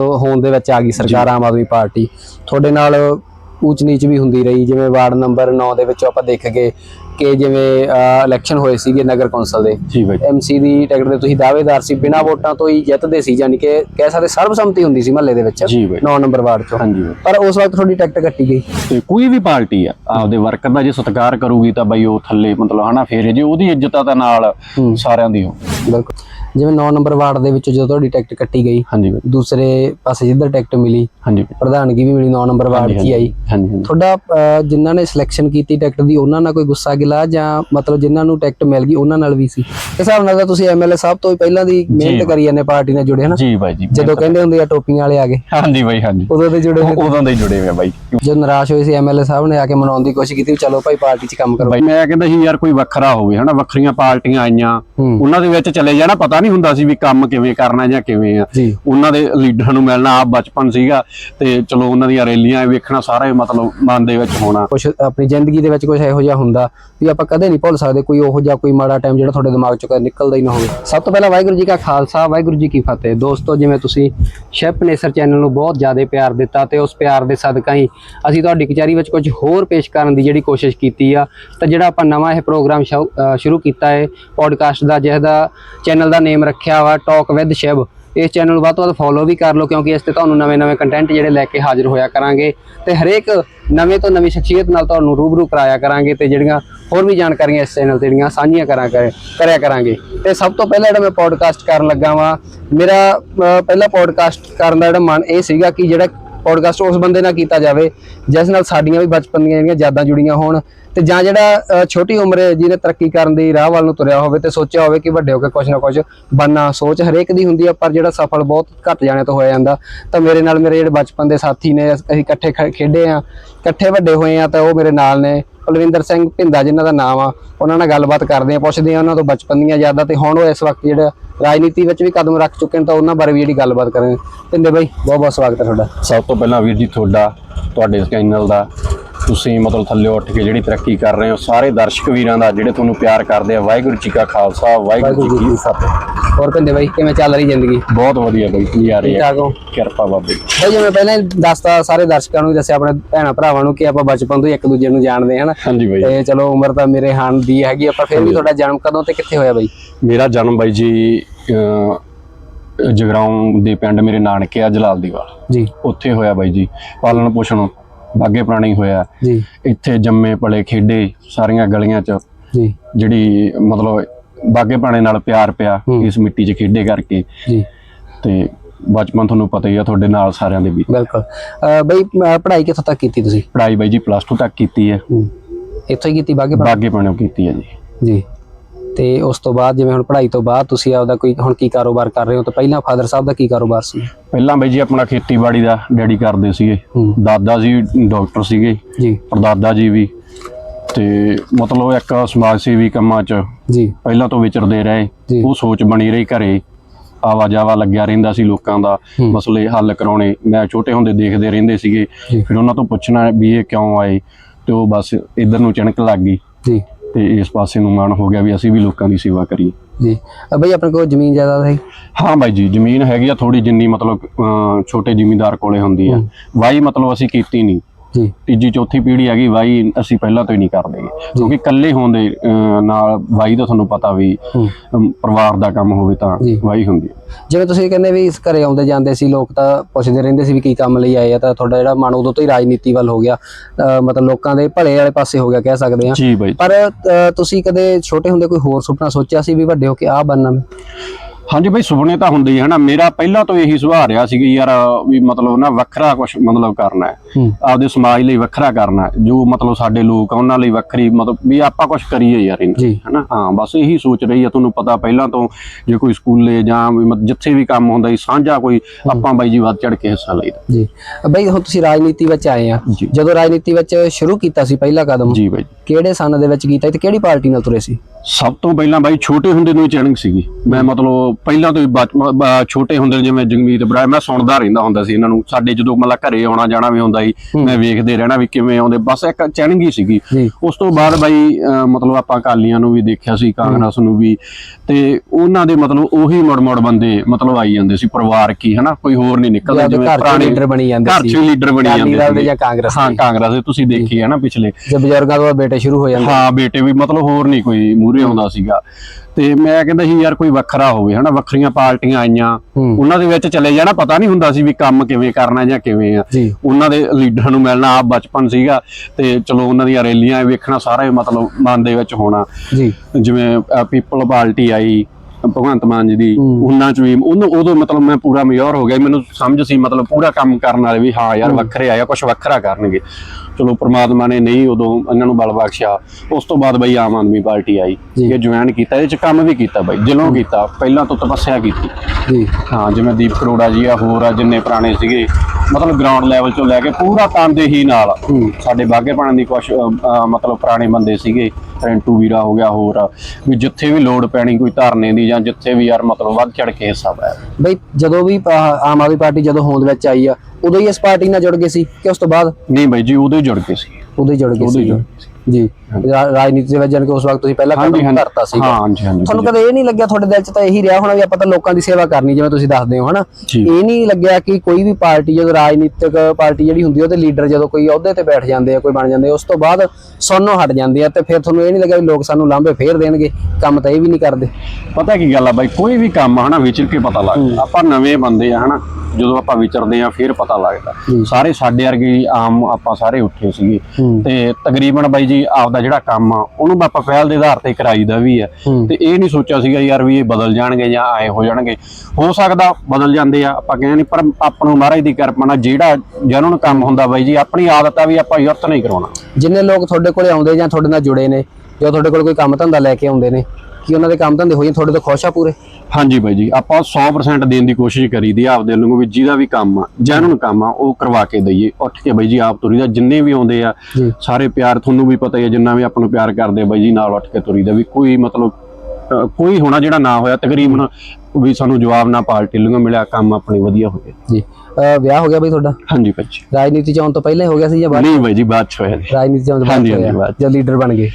ਹੋਣ ਦੇ ਵਿੱਚ ਆ ਗਈ ਸਰਕਾਰ ਆਮ ਆਦਮੀ ਪਾਰਟੀ। ਤੁਹਾਡੇ ਨਾਲ ਊਚ ਨੀਚ ਵੀ ਹੁੰਦੀ ਰਹੀ ਜਿਵੇਂ ਵਾਰਡ ਨੰਬਰ 9 ਦੇ ਵਿੱਚ ਆਪਾਂ ਦੇਖ ਗਏ ਕਿ ਜਿਵੇਂ ਇਲੈਕਸ਼ਨ ਹੋਏ ਸੀਗੇ ਨਗਰ ਕੌਂਸਲ ਦੇ। ਐਮਸੀ ਦੀ ਟਿਕਟ ਦੇ ਤੁਸੀਂ ਦਾਅਵੇਦਾਰ ਸੀ ਬਿਨਾਂ ਵੋਟਾਂ ਤੋਂ ਹੀ ਜਿੱਤਦੇ ਸੀ ਯਾਨੀ ਕਿ ਕਹਿ ਸਕਦੇ ਸਰਬਸੰਮਤੀ ਹੁੰਦੀ ਸੀ ਮਹੱਲੇ ਦੇ ਵਿੱਚ ਜੀ ਬਾਈ। 9 ਨੰਬਰ ਵਾਰਡ ਚੋਂ। ਪਰ ਉਸ ਵਕਤ ਤੁਹਾਡੀ ਟਿਕਟ ਕੱਟੀ ਗਈ। ਤੇ ਕੋਈ ਵੀ ਪਾਰਟੀ ਆ ਆਪਦੇ ਵਰਕਰ ਦਾ ਜੇ ਸਤਿਕਾਰ ਕਰੂਗੀ ਤਾਂ ਬਾਈ ਉਹ ਥੱਲੇ ਮਤਲਬ ਹਨਾ ਫੇਰੇ ਜੇ ਉਹਦੀ ਇੱਜ਼ਤ ਆ ਤਾਂ ਨਾਲ। ਸਾਰਿਆਂ ਦੀ ਹੋ ਬਿਲਕੁਲ। ਜਿਵੇਂ 9 ਨੰਬਰ ਵਾਰਡ ਦੇ ਵਿੱਚ ਜਦੋਂ ਤੁਹਾਡੀ ਟਿਕਟ ਕੱਟੀ ਗਈ ਹਾਂਜੀ ਬਾਈ ਦੂਸਰੇ ਪਾਸੇ ਜਿੱਧਰ ਟਿਕਟ ਮਿਲੀ ਹਾਂਜੀ ਬਾਈ ਪ੍ਰਧਾਨਗੀ ਵੀ ਮਿਲੀ 9 ਨੰਬਰ ਵਾਰਡ 'ਚ ਆਈ। ਹਾਂਜੀ ਤੁਹਾਡਾ ਜਿਨ੍ਹਾਂ ਨੇ ਸਿਲੈਕਸ਼ਨ ਕੀਤੀ ਟਿਕਟ ਦੀ ਉਹਨਾਂ ਨਾਲ ਕੋਈ ਗੁੱਸਾ ਗਿਲਾ ਜਾਂ ਮਤਲਬ ਜਿਨ੍ਹਾਂ ਨੂੰ ਟਿਕਟ ਮਿਲ ਗਈ ਉਹਨਾਂ ਨਾਲ ਵੀ ਸੀ? ਇਸ ਹਿਸਾਬ ਨਾਲ ਤਾਂ ਤੁਸੀਂ ਐਮਐਲਏ ਸਾਹਿਬ ਤੋਂ ਪਹਿਲਾਂ ਦੀ ਮਿਹਨਤ ਕਰੀ ਜਾਂਦੇ ਪਾਰਟੀ ਨਾਲ ਜੁੜੇ ਹਨਾ? ਜੀ ਬਾਈ ਜੀ ਜਦੋਂ ਕਹਿੰਦੇ ਹੁੰਦੇ ਆ ਟੋਪੀਆਂ ਵਾਲੇ ਆ ਗਏ। ਹਾਂਜੀ ਬਾਈ ਹਾਂਜੀ। ਉਦੋਂ ਦੇ ਜੁੜੇ ਉਦੋਂ ਦੇ ਜੁੜੇ ਹੋਏ ਬਾਈ। ਜਦੋਂ ਨਿਰਾਸ਼ ਹੋਏ ਸੀ ਐਮਐਲਏ ਸਾਹਿਬ ਨੇ ਆ ਕੇ ਮਨਾਉਣ ਦੀ ਕੋਸ਼ਿਸ਼ ਕੀਤੀ ਚਲੋ ਭਾਈ ਪਾਰਟੀ 'ਚ ਕੰਮ ਕਰੋ। ਮੈਂ ਕਹਿੰਦਾ ਸੀ ਯਾਰ ਕੋਈ ਵੱਖਰਾ ਹੋਵੇ ਹਨਾ? ਵੱਖਰੀਆਂ ਪਾਰਟੀਆਂ ਆਈਆਂ। ਉਹਨਾਂ ਦੇ ਵਿੱਚ ਚਲੇ ਜਾਣਾ ਪਤਾ ਨਹੀਂ ਹੁੰਦਾ ਸੀ ਵੀ ਕੰਮ ਕਿਵੇਂ ਕਰਨਾ ਜਾਂ ਕਿਵੇਂ ਆ। ਉਹਨਾਂ ਦੇ ਲੀਡਰਾਂ ਨੂੰ ਮਿਲਣਾ ਆਪ ਬਚਪਨ ਸੀਗਾ ਤੇ ਚਲੋ ਉਹਨਾਂ ਦੀਆਂ ਰੈਲੀਆਂ ਵੇਖਣਾ ਸਾਰਾ ਮਤਲਬ ਮਨ ਦੇ ਵਿੱਚ ਹੋਣਾ। ਕੁਝ ਆਪਣੀ ਜ਼ਿੰਦਗੀ ਦੇ ਵਿੱਚ ਕੁਝ ਇਹੋ ਜਿਹਾ ਹੁੰਦਾ ਵੀ ਆਪਾਂ ਕਦੇ ਨਹੀਂ ਭੁੱਲ ਸਕਦੇ ਕੋਈ ਉਹੋ ਜਿਹਾ ਕੋਈ ਮਾੜਾ ਟਾਈਮ ਜਿਹੜਾ ਤੁਹਾਡੇ ਦਿਮਾਗ ਚੋਂ ਕਦੇ ਨਿਕਲਦਾ ਹੀ ਨਾ ਹੋਵੇ। ਸਭ ਤੋਂ ਪਹਿਲਾਂ ਵਾਹਿਗੁਰੂ ਜੀ ਕਾ ਖਾਲਸਾ ਵਾਹਿਗੁਰੂ ਜੀ ਕੀ ਫਤਿਹ। ਦੋਸਤੋ ਜਿਵੇਂ ਤੁਸੀਂ ਸ਼ੈਫ ਨੇਸਰ ਚੈਨਲ ਨੂੰ ਬਹੁਤ ਜ਼ਿਆਦਾ ਪਿਆਰ ਦਿੱਤਾ ਤੇ ਉਸ ਪਿਆਰ ਦੇ ਸਦਕਾ ਹੀ ਅਸੀਂ ਤੁਹਾਡੀ ਕਚਹਿਰੀ ਵਿੱਚ ਕੁਝ ਹੋਰ ਪੇਸ਼ ਕਰਨ ਦੀ ਜਿਹੜੀ ਕੋਸ਼ਿਸ਼ ਕੀਤੀ ਆ ਤਾਂ ਜਿਹੜਾ ਆਪਾਂ ਨਵਾਂ ਇਹ ਪ੍ਰੋਗਰਾਮ ਸ਼ੁਰੂ ਕੀਤਾ ਹੈ ਪੋਡਕਾਸਟ ਦਾ ਜਿਹਦਾ ਚੈਨਲ ਦਾ ਨੇਮ ਰੱਖਿਆ ਵਾ ਟਾਕ ਵਿਦ ਸ਼ਿਵ ਇਸ ਚੈਨਲ ਨੂੰ ਵੱਧ ਤੋਂ ਵੱਧ ਫੋਲੋ ਵੀ ਕਰ ਲਓ, ਕਿਉਂਕਿ ਇਸ ਤੇ ਤੁਹਾਨੂੰ ਨਵੇਂ-ਨਵੇਂ ਕੰਟੈਂਟ ਜਿਹੜੇ ਲੈ ਕੇ ਹਾਜ਼ਰ ਹੋਇਆ ਕਰਾਂਗੇ। ਤੇ ਹਰੇਕ ਨਵੇਂ ਤੋਂ ਨਵੀਂ ਸ਼ਖਸੀਅਤ ਨਾਲ ਤੁਹਾਨੂੰ ਰੂਬਰੂ ਕਰਾਇਆ ਕਰਾਂਗੇ ਤੇ ਜਿਹੜੀਆਂ ਹੋਰ ਵੀ ਜਾਣਕਾਰੀਆਂ ਇਸ ਚੈਨਲ ਤੇ ਜਿਹੜੀਆਂ ਸਾਂਝੀਆਂ ਕਰਾਂ ਕਰਿਆ ਕਰਾਂਗੇ। ਤੇ ਸਭ ਤੋਂ ਪਹਿਲਾਂ ਜਿਹੜਾ ਮੈਂ ਪੋਡਕਾਸਟ ਕਰਨ ਲੱਗਾ ਵਾਂ, ਮੇਰਾ ਪਹਿਲਾ ਪੋਡਕਾਸਟ ਕਰਨ ਦਾ ਜਿਹੜਾ ਮਨ ਇਹ ਸੀਗਾ ਕਿ ਜਿਹੜਾ ਪੋਡਕਾਸਟ ਉਸ ਬੰਦੇ ਨਾਲ ਕੀਤਾ ਜਾਵੇ, ਜਿਸ ਨਾਲ ਸਾਡੀਆਂ ਵੀ ਬਚਪਨ ਦੀਆਂ ਜਿਹੜੀਆਂ ਯਾਦਾਂ ਜੁੜੀਆਂ ਹੋਣ ਤੇ ਜਾਂ ਜਿਹੜਾ ਅਹ, ਛੋਟੀ ਉਮਰੇ ਜਿਹਨੇ ਤਰੱਕੀ ਕਰਨ ਦੀ ਰਾਹ ਵੱਲ ਨੂੰ ਤੁਰਿਆ ਹੋਵੇ ਤੇ ਸੋਚਿਆ ਹੋਵੇ ਕਿ ਵੱਡੇ ਹੋ ਕੇ ਕੁਝ ਨਾ ਕੁਝ ਬਣਨਾ ਸੋਚ ਹਰੇਕ ਦੀ ਹੁੰਦੀ ਆ ਪਰ ਜਿਹੜਾ ਸਫਲ ਬਹੁਤ ਘੱਟ ਜਾਣੇ ਤੋਂ ਹੋਇਆ ਜਾਂਦਾ। ਤਾਂ ਮੇਰੇ ਨਾਲ ਮੇਰੇ ਜਿਹੜੇ ਬਚਪਨ ਦੇ ਸਾਥੀ ਨੇ ਅਸੀਂ ਇਕੱਠੇ ਖੇਡੇ ਆ ਇਕੱਠੇ ਵੱਡੇ ਹੋਏ ਆ ਤਾਂ ਉਹ ਮੇਰੇ ਨਾਲ ਨੇ। ਕੁਲਵਿੰਦਰ ਸਿੰਘ ਭਿੰਦਾ ਜਿਨ੍ਹਾਂ ਦਾ ਨਾਮ ਆ ਉਹਨਾਂ ਨਾਲ ਗੱਲਬਾਤ ਕਰਦੇ ਆ ਪੁੱਛਦੇ ਆ ਉਹਨਾਂ ਤੋਂ ਬਚਪਨ ਦੀਆਂ ਯਾਦਾਂ ਤੇ ਹੁਣ ਉਹ ਇਸ ਵਕਤ ਜਿਹੜਾ ਰਾਜਨੀਤੀ ਵਿੱਚ ਵੀ ਕਦਮ ਰੱਖ ਚੁੱਕੇ ਨੇ ਤਾਂ ਉਹਨਾਂ ਬਾਰੇ ਵੀ ਜਿਹੜੀ ਗੱਲਬਾਤ ਕਰਾਂਗੇ। ਭਿੰਦੇ ਬਾਈ ਬਹੁਤ ਬਹੁਤ ਸਵਾਗਤ ਹੈ ਤੁਹਾਡਾ। ਸਭ ਤੋਂ ਪਹਿਲਾਂ ਵੀਰ ਜੀ ਤੁਹਾਡਾ ਤੁਹਾਡੇ ਚੈਨਲ ਦਾ ਤੁਸੀਂ ਮਤਲਬ ਥੱਲੇ ਉੱਠ ਕੇ ਜਿਹੜੀ ਤਰੱਕੀ ਕਰ ਰਹੇ ਹੋ ਸਾਰੇ ਦਰਸ਼ਕ ਵੀਰਾਂ ਦਾ ਜਿਹੜੇ ਤੁਹਾਨੂੰ ਪਿਆਰ ਕਰਦੇ ਆ ਵਾਹਿਗੁਰੂ ਜੀ ਕਾ ਖਾਲਸਾ ਵਾਹਿਗੁਰੂ ਜੀ ਕੀ ਫਤਿਹ। ਹੋਰ ਭਿੰਦੇ ਬਾਈ ਕਿਵੇਂ ਚੱਲ ਰਹੀ ਜ਼ਿੰਦਗੀ? ਬਹੁਤ ਵਧੀਆ ਬਾਈ ਠੀਕ ਆ ਠਾਕ ਹੋ? ਕਿਰਪਾ ਬਾਬੇ। ਬਾਈ ਜਿਵੇਂ ਪਹਿਲਾਂ ਦੱਸਤਾ ਸਾਰੇ ਦਰਸ਼ਕਾਂ ਨੂੰ ਦੱਸਿਆ ਆਪਣੇ ਭੈਣਾਂ ਭਰਾਵਾਂ ਨੂੰ ਕਿ ਆਪਾਂ ਬਚਪਨ ਤੋਂ ਹੀ ਇੱਕ ਦੂਜੇ ਨੂੰ ਜਾਣਦੇ ਹਾਂ ਹਾਂਜੀ ਬਾਈ। ਤੇ ਚਲੋ ਉਮਰ ਤਾਂ ਮੇਰੇ ਹਾਨ ਦੀ ਹੈਗੀ ਆ, ਪਰ ਫਿਰ ਵੀ ਤੁਹਾਡਾ ਜਨਮ ਕਦੋਂ ਤੇ ਕਿੱਥੇ ਹੋਇਆ ਬਾਈ? ਮੇਰਾ ਜਨਮ ਬਾਈ ਜੀ ਜਗਰਾਉਂ ਦੇ ਪਿੰਡ ਮੇਰੇ ਨਾਨਕੇ ਆ ਜਲਾਲ ਦੀਵਾਲ। ਜੀ। ਉੱਥੇ ਹੋਇਆ ਬਾਈ ਜੀ ਪਾਲਣ ਪੋਸ਼ਣ ਬਾਗੇ ਪ੍ਰਾਣੀ ਹੋਇਆ। ਜੀ। ਇੱਥੇ ਜੰਮੇ ਪਲੇ ਖੇਡੇ ਸਾਰੀਆਂ ਗਲੀਆਂ 'ਚ ਜੀ। ਜਿਹੜੀ ਮਤਲਬ ਬਾਗੇ ਪ੍ਰਾਣੇ ਨਾਲ ਪਿਆਰ ਪਿਆ। ਇਸ ਮਿੱਟੀ 'ਚ ਖੇਡੇ ਕਰਕੇ। ਜੀ। ਤੇ ਬਚਪਨ ਤੁਹਾਨੂੰ ਪਤਾ ਹੀ ਆ ਤੁਹਾਡੇ ਨਾਲ ਸਾਰਿਆਂ ਦੇ ਵੀ। ਬਿਲਕੁਲ। ਬਈ ਪੜ੍ਹਾਈ ਕਿੱਥੋਂ ਤੱਕ ਕੀਤੀ ਤੁਸੀਂ? ਪੜ੍ਹਾਈ ਬਾਈ ਜੀ ਪਲੱਸ 2 ਤੱਕ ਕੀਤੀ ਹੈ। ਇੱਥੋਂ ਹੀ ਕੀਤੀ ਬਾਗੇ ਬਾਗੇ ਪ੍ਰਾਣਿਓ ਕੀਤੀ ਹੈ ਜੀ। ਜੀ। ਤੇ ਉਸ ਤੋਂ ਬਾਅਦ ਜਿਵੇਂ ਹੁਣ ਪੜ੍ਹਾਈ ਤੋਂ ਬਾਅਦ ਤੁਸੀਂ ਆਪਦਾ ਕੋਈ ਹੁਣ ਕੀ ਕਾਰੋਬਾਰ ਕਰ ਰਹੇ ਹੋ ਤਾਂ ਪਹਿਲਾਂ ਫਾਦਰ ਸਾਹਿਬ ਦਾ ਕੀ ਕਾਰੋਬਾਰ ਸੀ? ਪਹਿਲਾਂ ਬਾਈ ਜੀ ਆਪਣਾ ਖੇਤੀਬਾੜੀ ਦਾ ਡੈਡੀ ਕਰਦੇ ਸੀਗੇ। ਦਾਦਾ ਜੀ ਡਾਕਟਰ ਸੀਗੇ। ਜੀ। ਪਰਦਾਦਾ ਜੀ ਵੀ। ਤੇ ਮਤਲਬ ਇੱਕ ਸਮਾਜ ਸੇਵੀ ਕੰਮਾਂ 'ਚ ਜੀ। ਪਹਿਲਾਂ ਤੋਂ ਵਿਚਰਦੇ ਰਹੇ। ਉਹ ਸੋਚ ਬਣੀ ਰਹੀ ਘਰੇ। ਆਵਾ ਜਾਵਾ ਲੱਗਿਆ ਰਹਿੰਦਾ ਸੀ ਲੋਕਾਂ ਦਾ। ਮਸਲੇ ਹੱਲ ਕਰਾਉਣੇ। ਮੈਂ ਛੋਟੇ ਹੁੰਦੇ ਦੇਖਦੇ ਰਹਿੰਦੇ ਸੀਗੇ। ਫਿਰ ਉਹਨਾਂ ਤੋਂ ਪੁੱਛਣਾ ਵੀ ਇਹ ਕਿਉਂ ਆਏ? ਤੇ ਉਹ ਬਸ ਇਧਰ ਨੂੰ ਚਣਕ ਲੱਗ ਗਈ। ਜੀ। ਤੇ ਇਸ ਪਾਸੇ ਨੂੰ ਮਨ ਹੋ ਗਿਆ ਵੀ ਅਸੀਂ ਵੀ ਲੋਕਾਂ ਦੀ ਸੇਵਾ ਕਰੀਏ। ਜੀ। ਅਹ ਬਈ ਆਪਣੇ ਕੋਲ ਜ਼ਮੀਨ ਜਾਇਦਾਦ ਹੈ? ਹਾਂ ਬਾਈ ਜੀ ਜ਼ਮੀਨ ਹੈਗੀ ਆ ਥੋੜੀ ਜਿੰਨੀ ਮਤਲਬ ਅਹ, ਛੋਟੇ ਜ਼ਿਮੀਂਦਾਰ ਕੋਲੇ ਹੁੰਦੀ ਆ। ਵਾਈ ਮਤਲਬ ਅਸੀਂ ਕੀਤੀ ਨਹੀਂ ਜੀ। ਤੀਜੀ ਚੌਥੀ ਪੀੜ੍ਹੀ ਹੈਗੀ ਵਾਈ ਅਸੀਂ ਪਹਿਲਾਂ ਤੋਂ ਹੀ ਨਹੀਂ ਕਰਦੇ। ਕਿਉਂਕਿ ਇਕੱਲੇ ਹੁੰਦੇ ਅਹ, ਨਾਲ ਵਾਈ ਦਾ ਤੁਹਾਨੂੰ ਪਤਾ ਵੀ ਪਰਿਵਾਰ ਦਾ ਕੰਮ ਹੋਵੇ ਤਾਂ। ਵਾਈ ਹੁੰਦੀ ਜਿਵੇਂ ਤੁਸੀਂ ਕਹਿੰਦੇ ਵੀ ਇਸ ਘਰੇ ਆਉਂਦੇ ਜਾਂਦੇ ਸੀ ਲੋਕ ਤਾਂ ਪੁੱਛਦੇ ਰਹਿੰਦੇ ਸੀ ਵੀ ਕੀ ਕੰਮ ਲਈ ਆਏ ਆ ਤਾਂ ਤੁਹਾਡਾ ਜਿਹੜਾ ਮਨ ਉਦੋਂ ਤੋਂ ਹੀ ਰਾਜਨੀਤੀ ਵੱਲ ਹੋ ਗਿਆ। ਮਤਲਬ ਲੋਕਾਂ ਦੇ ਭਲੇ ਵਾਲੇ ਪਾਸੇ ਹੋ ਗਿਆ ਕਹਿ ਸਕਦੇ ਆ ਪਰ ਤੁਸੀਂ ਕਦੇ ਛੋਟੇ ਹੁੰਦੇ ਕੋਈ ਹੋਰ ਸੁਪਨਾ ਸੋਚਿਆ ਸੀ ਵੀ ਵੱਡੇ ਹੋ ਕੇ ਆਹ ਬਣਨਾ? ਹਾਂਜੀ ਬਾਈ ਸੁਪਨੇ ਤਾਂ ਹੁੰਦੇ ਹੀ ਹਨਾ? ਮੇਰਾ ਪਹਿਲਾਂ ਤੋਂ ਇਹੀ ਸੁਭਾਅ ਰਿਹਾ ਸੀ ਕਿ ਯਾਰ ਵੀ ਮਤਲਬ ਨਾ ਵੱਖਰਾ ਕੁਝ ਮਤਲਬ ਕਰਨਾ ਹੈ। ਹੂੰ। ਆਪਦੇ ਸਮਾਜ ਲਈ ਵੱਖਰਾ ਕਰਨਾ ਹੈ। ਜੋ ਮਤਲਬ ਸਾਡੇ ਲੋਕ ਆ ਉਹਨਾਂ ਲਈ ਵੱਖਰੀ ਮਤਲਬ ਵੀ ਆਪਾਂ ਕੁਝ ਕਰੀਏ ਯਾਰ ਇਹਨਾਂ। ਹਨਾ? ਹਾਂ ਬਸ ਇਹੀ ਸੋਚ ਰਹੀ ਆ ਤੁਹਾਨੂੰ ਪਤਾ ਪਹਿਲਾਂ ਤੋਂ ਜੇ ਕੋਈ ਸਕੂਲੇ ਜਾਂ ਜਿੱਥੇ ਵੀ ਕੰਮ ਹੁੰਦਾ ਸੀ ਸਾਂਝਾ ਕੋਈ ਆਪਾਂ ਬਾਈ ਜੀ ਵੱਧ ਚੜ ਕੇ ਹਿੱਸਾ ਲਈਦਾ। ਜੀ। ਬਈ ਹੁਣ ਤੁਸੀਂ ਰਾਜਨੀਤੀ ਵਿੱਚ ਆਏ ਆ। ਜਦੋਂ ਰਾਜਨੀਤੀ ਵਿੱਚ ਸ਼ੁਰੂ ਕੀਤਾ ਸੀ ਪਹਿਲਾ ਕਦਮ ਜੀ ਬਾਈ ਕਿਹੜੇ ਸਨ ਦੇ ਵਿੱਚ ਕੀਤਾ ਤੇ ਕਿਹੜੀ ਪਾਰਟੀ ਨਾਲ ਤੁਰੇ ਸੀ? ਸਭ ਤੋਂ ਪਹਿਲਾਂ ਬਾਈ ਛੋਟੇ ਹੁੰਦੇ ਨੂੰ ਹੀ ਚੈਨਿੰਗ ਸੀਗੀ। ਮੈਂ ਮਤਲਬ ਪਹਿਲਾਂ ਤੋਂ ਹੀ ਬਚ- ਬ- ਛੋਟੇ ਹੁੰਦੇ ਨੂੰ ਜਿਵੇਂ ਜਗਮੀਤ ਬਰਾ ਮੈਂ ਸੁਣਦਾ ਰਹਿੰਦਾ ਹੁੰਦਾ ਸੀ ਇਹਨਾਂ ਨੂੰ। ਸਾਡੇ ਜਦੋਂ ਮਤਲਬ ਘਰੇ ਆਉਣਾ ਜਾਣਾ ਵੀ ਹੁੰਦਾ ਸੀ ਮੈਂ ਵੇਖਦੇ ਰਹਿਣਾ ਵੀ ਕਿਵੇਂ ਆਉਂਦੇ ਬਸ ਇੱਕ ਚੈਨਿੰਗ ਹੀ ਸੀਗੀ। ਜੀ। ਉਸ ਤੋਂ ਬਾਅਦ ਬਾਈ ਅਹ ਮਤਲਬ ਆਪਾਂ ਅਕਾਲੀਆਂ ਨੂੰ ਵੀ ਦੇਖਿਆ ਸੀ ਕਾਂਗਰਸ ਨੂੰ ਵੀ। ਤੇ ਉਹਨਾਂ ਦੇ ਮਤਲਬ ਉਹੀ ਮੁੜ ਮੁੜ ਬੰਦੇ ਮਤਲਬ ਆਈ ਜਾਂਦੇ ਸੀ ਪਰਿਵਾਰ ਕੀ ਹਨਾ? ਕੋਈ ਹੋਰ ਨਹੀਂ ਨਿਕਲਦਾ ਜਾਂ ਘਰ ਚ ਲੀਡਰ ਬਣੀ ਜਾਂਦੇ ਘਰ ਚ ਲੀਡਰ ਬਣੀ ਅਕਾਲੀ ਦਲ ਜਾਂਦੇ ਦੇ ਜਾਂ ਕਾਂਗਰਸ ਹਾਂ ਦੇ। ਕਾਂਗਰਸ ਦੇ ਤੁਸੀਂ ਦੇਖੀ ਹੈ ਨਾ ਪਿਛਲੇ। ਜੇ ਬਜ਼ੁਰਗਾਂ ਤੋਂ ਬਾਅਦ ਬੇਟੇ ਸ਼ੁਰੂ ਹੋ ਜਾਂਦੇ। ਹਾਂ ਬੇਟੇ ਵੀ ਮਤਲਬ ਹੋਰ ਨਹੀਂ ਕੋਈ ਮੂਹਰੇ ਆਉਂਦਾ ਸੀਗਾ। ਤੇ ਮੈਂ ਕਹਿੰਦਾ ਸੀ ਯਾਰ ਕੋਈ ਵੱਖਰਾ ਹੋਵੇ ਹਨਾ ਵੱਖਰੀਆਂ ਪਾਰਟੀਆਂ ਆਈਆਂ। ਉਹਨਾਂ ਦੇ ਵਿੱਚ ਚਲੇ ਜਾਣਾ ਪਤਾ ਨਹੀਂ ਹੁੰਦਾ ਸੀ ਵੀ ਕੰਮ ਕਿਵੇਂ ਕਰਨਾ ਜਾਂ ਕਿਵੇਂ ਆ। ਉਹਨਾਂ ਦੇ ਲੀਡਰਾਂ ਨੂੰ ਮਿਲਣਾ ਆਪ ਬਚਪਨ ਸੀਗਾ। ਤੇ ਚਲੋ ਉਹਨਾਂ ਦੀਆਂ ਰੈਲੀਆਂ ਵੇਖਣਾ ਸਾਰਾ ਹੀ ਮਤਲਬ ਮਨ ਦੇ ਵਿੱਚ ਹੋਣਾ। ਜਿਵੇਂ ਪੀਪਲ ਪਾਰਟੀ ਆਈ ਭਗਵੰਤ ਮਾਨ ਜੀ ਦੀ। ਉਹਨਾਂ ਚ ਵੀ ਉਹਨੂੰ ਉਦੋਂ ਮਤਲਬ ਮੈਂ ਪੂਰਾ ਮਿਆਰ ਹੋ ਗਿਆ। ਮੈਨੂੰ ਸਮਝ ਸੀ ਮਤਲਬ ਪੂਰਾ ਕੰਮ ਕਰਨ ਵਾਲੇ ਵੀ ਹਾਂ ਯਾਰ ਵੱਖਰੇ ਆਇਆ ਕੁਝ ਵੱਖਰਾ ਕਰਨਗੇ। ਚਲੋ ਪ੍ਰਮਾਤਮਾ ਨੇ ਨਹੀਂ ਉਦੋਂ ਇਹਨਾਂ ਨੂੰ ਬਲ ਬਖਸ਼ਿਆ ਉਸ ਤੋਂ ਬਾਅਦ ਬਈ ਆਮ ਆਦਮੀ ਪਾਰਟੀ ਆਈ। ਇਹ ਜੁਆਇਨ ਕੀਤਾ ਇਹਦੇ ਚ ਕੰਮ ਵੀ ਕੀਤਾ ਬਈ ਦਿਲੋਂ ਕੀਤਾ ਪਹਿਲਾਂ ਤੋਂ ਤਪੱਸਿਆ ਕੀਤੀ ਜੀ ਹਾਂ ਜਿਵੇਂ ਦੀਪ ਕਰੋੜਾ ਜੀ ਆ ਹੋਰ ਆ ਜਿੰਨੇ ਪੁਰਾਣੇ ਸੀਗੇ ਮਤਲਬ ਗਰਾਊਂਡ ਲੈਵਲ ਤੋਂ ਲੈ ਕੇ ਪੂਰਾ ਤਨਦੇਹੀ ਨਾਲ ਹੂੰ। ਸਾਡੇ ਬਾਗੇ ਪਾਣ ਦੀ ਕੁਛ ਮਤਲਬ ਪੁਰਾਣੇ ਬੰਦੇ ਸੀਗੇ ਰੈਂਟੂ ਵੀਰਾ ਹੋ ਗਿਆ ਹੋਰ ਵੀ ਜਿੱਥੇ ਵੀ ਲੋੜ ਪੈਣੀ ਕੋਈ ਧਰਨੇ ਦੀ ਜਾਂ ਜਿੱਥੇ ਵੀ ਯਾਰ ਮਤਲਬ ਵੱਧ ਚੜ ਕੇ ਹਿੱਸਾ ਪਾਇਆ ਬਈ ਜਦੋਂ ਵੀ ਆਮ ਆਦਮੀ ਪਾਰਟੀ ਜਦੋਂ ਹੋਂਦ ਵਿੱਚ ਆਈ ਆ ਉਦੋਂ ਹੀ ਇਸ ਪਾਰਟੀ ਨਾਲ ਜੁੜ ਗਏ ਸੀ ਕਿ ਉਸ ਤੋਂ ਬਾਅਦ? ਨਹੀਂ ਬਾਈ ਜੀ ਉਦੋਂ ਹੀ ਜੁੜ ਕੇ ਸੀ। ਉਦੋਂ ਹੀ ਜੁੜ ਗਏ ਉਦੋਂ ਹੀ ਸੀ। ਜੁੜ ਜੀ। ਰਾ- ਰਾਜਨੀਤੀ ਦੇ ਵਿੱਚ ਕਿ ਉਸ ਵਕਤ ਤੁਸੀਂ ਪਹਿਲਾਂ ਕਦਮ ਧਰਤਾ ਸੀਗਾ। ਹਾਂ ਹਾਂਜੀ ਹਾਂਜੀ ਤੁਹਾਨੂੰ ਕਦੇ ਇਹ ਨਹੀਂ ਲੱਗਿਆ ਤੁਹਾਡੇ ਦਿਲ 'ਚ ਤਾਂ ਇਹੀ ਰਿਹਾ ਹੋਣਾ ਵੀ ਆਪਾਂ ਤਾਂ ਲੋਕਾਂ ਦੀ ਸੇਵਾ ਕਰਨੀ ਜਿਵੇਂ ਤੁਸੀਂ ਦੱਸਦੇ ਹੋ ਹਨਾ? ਜੀ। ਇਹ ਨਹੀਂ ਲੱਗਿਆ ਕਿ ਕੋਈ ਵੀ ਪਾਰਟੀ ਜਦੋਂ ਰਾਜਨੀਤਿਕ ਪਾਰਟੀ ਜਿਹੜੀ ਹੁੰਦੀ ਆ, ਉਹਦੇ ਲੀਡਰ ਜਦੋਂ ਕੋਈ ਅਹੁਦੇ ਤੇ ਬੈਠ ਜਾਂਦੇ ਆ ਕੋਈ ਬਣ ਜਾਂਦੇ ਆ, ਉਸ ਤੋਂ ਬਾਅਦ ਸੁਣਨੋਂ ਹਟ ਜਾਂਦੇ ਆ ਤੇ ਫਿਰ ਤੁਹਾਨੂੰ ਇਹ ਨਹੀਂ ਲੱਗਿਆ ਵੀ ਲੋਕ ਸਾਨੂੰ ਲਾਂਭੇ ਫੇਰ ਦੇਣਗੇ ਕੰਮ ਤਾਂ ਇਹ ਵੀ ਨਹੀਂ ਕਰਦੇ। ਪਤਾ ਕੀ ਗੱਲ ਆ ਬਾਈ ਕੋਈ ਵੀ ਕੰਮ ਆ ਹਨਾ ਵਿਚਰ ਕੇ ਪਤਾ ਲੱਗਦਾ ਆਪਾਂ ਨਵੇਂ ਬੰਦੇ ਆ ਹਨਾ? ਜਦੋਂ ਆਪਾਂ ਵਿਚਰਦੇ ਆ ਫਿਰ ਪਤਾ ਲੱਗਦਾ। ਸਾਰੇ ਸਾਡੇ ਵਰਗੇ ਆਮ ਆਪਾਂ ਸਾਰੇ ਉੱਠੇ ਸੀਗੇ। ਤੇ ਤਕਰੀਬਨ ਬਾਈ ਜੀ ਆਪਦਾ ਜਿਹੜਾ ਕੰਮ ਆ ਉਹਨੂੰ ਆਪਾਂ ਪਹਿਲ ਦੇ ਆਧਾਰ ਤੇ ਕਰਾਈਦਾ ਵੀ ਆ। ਤੇ ਇਹ ਨਹੀਂ ਸੋਚਿਆ ਸੀਗਾ ਯਾਰ ਵੀ ਇਹ ਬਦਲ ਜਾਣਗੇ ਜਾਂ ਆਏ ਹੋ ਜਾਣਗੇ ਹੋ ਸਕਦਾ ਬਦਲ ਜਾਂਦੇ ਆ ਆਪਾਂ ਕਹਿੰਦੇ ਨਹੀਂ ਪਰ ਆਪਾਂ ਨੂੰ ਮਹਾਰਾਜ ਦੀ ਕਿਰਪਾ ਨਾਲ ਜਿਹੜਾ ਜਿਹਨਾਂ ਨੂੰ ਕੰਮ ਹੁੰਦਾ ਬਾਈ ਜੀ ਆਪਣੀ ਆਦਤ ਆ ਵੀ ਆਪਾਂ ਯੁਰਤ ਨਹੀਂ ਕਰਾਉਣਾ ਜਿੰਨੇ ਲੋਕ ਤੁਹਾਡੇ ਕੋਲੇ ਆਉਂਦੇ ਜਾਂ ਤੁਹਾਡੇ ਨਾਲ ਜੁੜੇ ਨੇ ਜਾਂ ਤੁਹਾਡੇ ਕੋਲ ਕੋਈ ਕੰਮ ਧੰਦਾ ਲੈ ਕੇ ਆਉਂਦੇ ਨੇ ਕਿ ਉਹਨਾਂ ਦੇ ਕੰਮ ਧੰਦੇ ਹੋਈ ਤੁਹਾਡੇ ਤੋਂ ਖੁਸ਼ ਆ ਪੂਰੇ? ਹਾਂਜੀ ਬਾਈ ਜੀ ਆਪਾਂ 100% ਦੇਣ ਦੀ ਕੋਸ਼ਿਸ਼ ਕਰੀਦੀ ਆ ਆਪਦੇ ਨੂੰ ਵੀ ਜਿਹਦਾ ਵੀ ਕੰਮ ਆ ਜਿਹਨਾਂ ਨੂੰ ਕੰਮ ਆ ਉਹ ਕਰਵਾ ਕੇ ਦਈਏ। ਉੱਠ ਕੇ ਬਾਈ ਜੀ ਆਪ ਤੁਰੀਦਾ ਜਿੰਨੇ ਵੀ ਆਉਂਦੇ ਆ। ਸਾਰੇ ਪਿਆਰ ਤੁਹਾਨੂੰ ਵੀ ਪਤਾ ਹੀ ਹੈ ਜਿੰਨਾ ਵੀ ਆਪਾਂ ਨੂੰ ਪਿਆਰ ਕਰਦੇ ਆ ਬਾਈ ਜੀ ਨਾਲ ਉੱਠ ਕੇ ਤੁਰੀਦਾ ਵੀ ਕੋਈ ਮਤਲਬ ਕੋਈ ਹੋਣਾ ਜਿਹੜਾ ਨਾ ਹੋਇਆ ਤਕਰੀਬਨ ਵੀ ਸਾਨੂੰ ਜਵਾਬ ਨਾ ਪਾਰਟੀ ਨੂੰ ਮਿਲਿਆ ਕੰਮ ਆਪਣੀ ਵਧੀਆ ਹੋ ਗਿਆ ਜੀ। ਵਿਆਹ ਹੋ ਗਿਆ ਬਈ ਤੁਹਾਡਾ? ਹਾਂਜੀ ਜੀ। ਰਾਜਨੀਤੀ ਚ ਆਉਣ ਤੋਂ ਪਹਿਲਾਂ ਹੀ ਹੋ ਗਿਆ ਸੀ ਜਾਂ ਬਾਅਦ ਨਹੀਂ ਬਾਈ ਜੀ ਬਾਅਦ ਚ ਹੋਇਆ ਰਾਜਨੀਤੀ ਚ ਆਉਣ ਤੋਂ ਬਾਅਦ। ਜਦ ਲੀਡਰ ਬਣ ਗਏ?